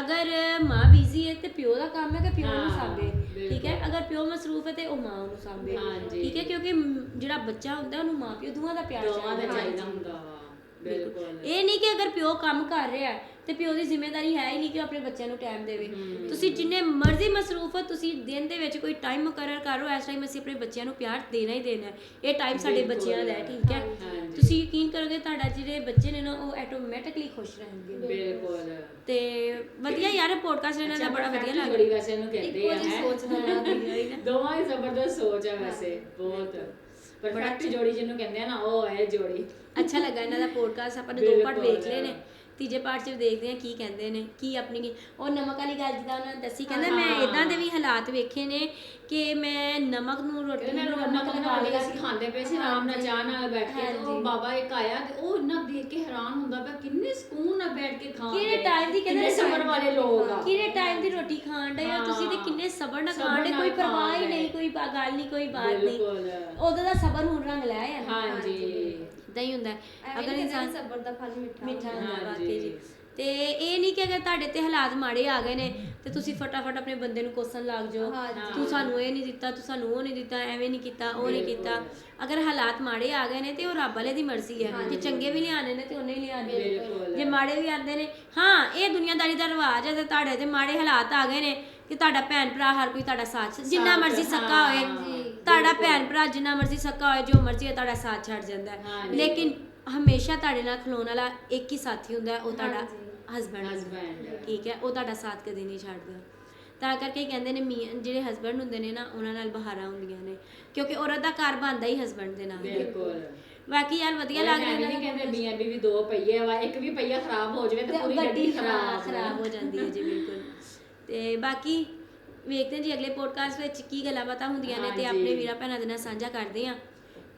A: ਅਗਰ ਮਾਂ ਬਿਜ਼ੀ ਹੈ ਤੇ ਪਿਓ ਦਾ ਕੰਮ ਹੈ ਕਿ ਪਿਓ ਨੂੰ
F: ਹਾਂ,
A: ਸਾਂਭੇ ਠੀਕ ਹੈ
F: ਬਿਲਕੁਲ।
A: ਅਗਰ ਪਿਓ ਮਸਰੂਫ ਹੈ ਤੇ ਉਹ ਮਾਂ ਨੂੰ ਸਾਂਭੇ
F: ਹਾਂਜੀ।
A: ਠੀਕ ਹੈ ਕਿਉਂਕਿ ਮ- ਜਿਹੜਾ ਬੱਚਾ ਹੁੰਦਾ ਉਹਨੂੰ ਮਾਂ ਪਿਓ ਦੋਵਾਂ ਦਾ ਪਿਆਰ
F: ਦੋਵਾਂ ਦਾ।
A: ਚਾਹੀਦਾ
F: ਹੁੰਦਾ ਵਾ ਬਿਲਕੁਲ।
A: ਇਹ ਨਹੀਂ ਕਿ ਅਗਰ ਪਿਓ ਕੰਮ ਕਰ ਰਿਹਾ ਹੈ ਤੇ ਪਿਓ ਦੀ ਜ਼ਿੰਮੇਵਾਰੀ ਹੈ ਹੀ ਨਹੀਂ ਕਿ ਆਪਣੇ ਬੱਚਿਆਂ ਨੂੰ ਟਾਈਮ ਦੇਵੇ। ਤੁਸੀਂ ਜਿੰਨੇ ਮਰਜ਼ੀ ਮਸਰੂਫ ਹੋ ਤੁਸੀਂ ਦਿਨ ਦੇ ਵਿੱਚ ਕੋਈ ਟਾਈਮ ਮੁਕਰਰ ਕਰੋ ਇਸ ਟਾਈਮ ਅਸੀਂ ਆਪਣੇ ਬੱਚਿਆਂ ਨੂੰ ਪਿਆਰ ਦੇਣਾ ਹੀ ਦੇਣਾ ਹੈ। ਇਹ ਟਾਈਮ ਸਾਡੇ। ਬੱਚਿਆਂ ਦਾ ਹੈ ਠੀਕ ਹੈ। ਤੁਸੀਂ ਯਕੀਨ ਕਰੋਗੇ ਤੁਹਾਡਾ ਜਿਹੜੇ ਬੱਚੇ ਨੇ ਨਾ ਉਹ ਆਟੋਮੈਟਿਕਲੀ ਖੁਸ਼ ਰਹਿਣਗੇ।
F: ਬਿਲਕੁਲ।
A: ਤੇ ਵਧੀਆ ਯਾਰ ਪੋਡਕਾਸਟ ਇਹਨਾਂ ਦਾ ਬੜਾ ਵਧੀਆ ਲੱਗ
F: ਜੋੜੀ ਵੈਸੇ ਇਹਨੂੰ ਕਹਿੰਦੇ ਆ। ਦੋਵਾਂ ਹੀ ਜ਼ਬਰਦਸਤ ਸੋਚ ਹੈ ਵੈਸੇ ਬਹੁਤ। ਪਰਫੈਕਟ ਜੋੜੀ ਜਿਹਨੂੰ ਕਹਿੰਦੇ ਆ ਨਾ ਉਹ ਹੈ ਜੋੜੀ
A: ਅੱਛਾ ਲੱਗਾ ਇਹਨਾਂ ਦਾ ਪੋਡਕਾਸਟ ਆਪਾਂ ਨੇ ਦੋ ਪਾਰਟ। ਵੇਖ ਲਏ ਨੇ ਤੀਜੇ ਪਾਰਟ 'ਚ ਦੇਖਦੇ ਆ ਕੀ ਕਹਿੰਦੇ ਨੇ ਕੀ ਆਪਣੀ ਉਹ ਨਮਕ ਵਾਲੀ ਗੱਲ ਜਿੱਦਾਂ ਉਹਨਾਂ ਨੇ ਦੱਸੀ ਕਹਿੰਦਾ ਮੈਂ। ਇਦਾਂ ਦੇ ਵੀ ਹਾਲਾਤ ਵੇਖੇ ਨੇ ਕਿ ਮੈਂ ਨਮਕ ਨੂੰ ਰੋਟੀ ਨੂੰ
F: ਨਮਕ ਲਗਾ ਕੇ ਅਸੀਂ ਖਾਂਦੇ ਪਏ ਸੀ ਆਰਾਮ ਨਾਲ ਚਾਹ ਨਾਲ ਬੈਠ ਕੇ ਉਹ। ਬਾਬਾ ਇੱਕ ਆਇਆ ਤੇ ਉਹ ਇੰਨਾ ਦੇਖ ਕੇ ਹੈਰਾਨ ਹੁੰਦਾ ਪਿਆ ਕਿੰਨੇ ਸਕੂਨ ਨਾਲ ਬੈਠ ਕੇ ਖਾਂਦੇ
A: ਕਿਹੜੇ ਟਾਈਮ ਦੀ ਕਹਿੰਦੇ
F: ਸਬਰ ਵਾਲੇ ਲੋਕ ਆ
A: ਕਿਹੜੇ ਟਾਈਮ ਦੀ ਰੋਟੀ ਖਾਣ ਡਏ ਹੋ ਤੁਸੀਂ ਤੇ। ਕਿੰਨੇ ਸਬਰ ਨਾਲ ਖਾਣ
F: ਨਾਲ
A: ਕੋਈ ਪਰਵਾਹ ਹੀ
F: ਖਾਣ
A: ਨਹੀਂ। ਕੋਈ ਗੱਲ ਨਹੀਂ ਕੋਈ ਬਾਤ ਨਹੀਂ ਉਦੋਂ ਦਾ ਸਬਰ ਹੁਣ ਰੰਗ ਲੈ ਆਇਆ
F: ਹਾਂਜੀ
A: ਇਦਾਂ ਹੀ ਹੁੰਦਾ ਹੈ।
B: ਅਗਰ
A: ਇਨਸਾਨ
B: ਸਬਰ ਦਾ ਫਲ ਮਿੱਠਾ
A: ਮਿੱਠਾ ਹੁੰਦਾ। ਵਾਕਈ ਜੀ। ਤੇ ਇਹ ਨਹੀਂ ਕਿ ਅਗਰ ਤੁਹਾਡੇ ਤੇ ਹਾਲਾਤ ਮਾੜੇ ਆ ਗਏ ਨੇ ਤੇ ਤੁਸੀਂ ਫਟਾਫਟ ਆਪਣੇ ਬੰਦੇ ਨੂੰ ਕੋਸਣ ਲੱਗ ਜਾਓ।
B: ਹਾਂਜੀ।
A: ਤੂੰ ਸਾਨੂੰ ਇਹ ਨਹੀਂ ਦਿੱਤਾ ਤੂੰ ਸਾਨੂੰ ਉਹ ਨਹੀਂ ਦਿੱਤਾ ਐਵੇਂ ਨਹੀਂ ਕੀਤਾ ਉਹ ਨਹੀਂ ਕੀਤਾ। ਅਗਰ ਹਾਲਾਤ ਮਾੜੇ ਆ ਗਏ ਨੇ ਤੇ ਉਹ ਰੱਬ ਵਾਲੇ ਦੀ ਮਰਜ਼ੀ ਹੈ। ਜੇ ਚੰਗੇ ਵੀ ਲਿਆਣੇ ਨੇ ਤੇ ਉਹਨੇ ਹੀ ਲਿਆਣੇ ਨੇ ਜੇ ਮਾੜੇ ਵੀ ਆਉਂਦੇ ਨੇ ਹਾਂ ਇਹ ਦੁਨੀਆਦਾਰੀ ਦਾ ਰਿਵਾਜ ਹੈ ਤੇ ਤੁਹਾਡੇ ਤੇ ਮਾੜੇ ਹਾਲਾਤ ਆ ਗਏ ਨੇ ਕਿ ਤੁਹਾਡਾ ਭੈਣ ਭਰਾ ਹਰ ਕੋਈ ਤੁਹਾਡਾ ਸਾਥ ਜਿੰਨਾ ਮਰਜ਼ੀ ਸੱਕਾ ਹੋਏ। ਤੁਹਾਡਾ ਭੈਣ ਭਰਾ ਜਿੰਨਾ ਮਰਜ਼ੀ ਸੱਕਾ ਹੋਏ ਜੋ ਮਰਜ਼ੀ ਹੈ ਤੁਹਾਡਾ ਸਾਥ ਛੱਡ ਜਾਂਦਾ ਹੈ। ਲੇਕਿਨ ਹਮੇਸ਼ਾ ਤੁਹਾਡੇ ਨਾਲ ਖਲੋਣ ਵਾਲਾ ਇੱਕ ਹੀ ਸਾਥੀ ਹੁੰਦਾ ਹੈ ਉਹ ਤੁਹਾਡਾ ਹਸਬੰਡ
F: Husband।
A: ਠੀਕ ਹੈ ਉਹ ਤੁਹਾਡਾ ਸਾਥ ਕਦੇ ਨਹੀਂ ਛੱਡਦਾ। ਤਾਂ ਕਰਕੇ ਕਹਿੰਦੇ ਨੇ ਮੀਆਂ ਜਿਹੜੇ ਹਸਬੰਡ ਹੁੰਦੇ ਨੇ ਨਾ ਉਹਨਾਂ ਨਾਲ ਬਹਾਰਾਂ ਹੁੰਦੀਆਂ ਨੇ ਕਿਉਂਕਿ ਔਰਤ ਦਾ ਘਰ ਬਣਦਾ ਹੀ ਹਸਬੰਡ ਦੇ ਨਾਲ।
F: ਬਿਲਕੁਲ।
A: ਬਾਕੀ ਯਾਰ ਵਧੀਆ ਲੱਗ ਰਿਹਾ
F: ਨਹੀਂ ਕਹਿੰਦੇ ਬੀਆਂ ਵੀ ਦੋ ਪਈਏ ਵਾ ਇੱਕ ਵੀ ਪਈਆ ਖਰਾਬ ਹੋ ਜਾਵੇ ਤੇ ਪੂਰੀ ਗੱਡੀ ਖਰਾਬ
A: ਖਰਾਬ ਹੋ ਜਾਂਦੀ ਹੈ ਜੀ ਬਿਲਕੁਲ। ਤੇ ਬਾਕੀ ਵੇਖਦੇ ਹਾਂ ਜੀ ਅਗਲੇ ਪੋਡਕਾਸਟ ਵਿੱਚ ਕੀ ਗੱਲਾਂ ਬਾਤਾਂ ਹੁੰਦੀਆਂ ਨੇ ਤੇ ਆਪਣੇ ਵੀਰਾਂ ਭੈਣਾਂ ਦੇ ਨਾਲ ਸਾਂਝਾ ਕਰਦੇ ਆ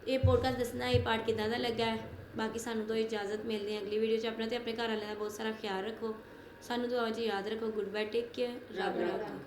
A: ਇਹ ਪੋਡਕਾਸਟ ਦੱਸਣਾ ਇਹ ਪਾਰਟ ਕਿਦਾਂ ਦਾ ਲੱਗਾ ਹੈ? ਬਾਕੀ ਸਾਨੂੰ ਤੋਂ ਇਜਾਜ਼ਤ ਮਿਲਦੇ ਹੈ ਅਗਲੀ ਵੀਡੀਓ 'ਚ ਆਪਣਾ ਤੇ ਆਪਣੇ ਘਰ ਵਾਲਿਆਂ ਦਾ ਬਹੁਤ ਸਾਰਾ ਖਿਆਲ ਰੱਖੋ। ਸਾਨੂੰ ਦੁਆਵਾਂ 'ਚ ਯਾਦ ਰੱਖੋ। ਗੁੱਡ ਬਾਏ ਟੇਕ ਕੇਅਰ ਰੱਬ ਰੱਖੋ।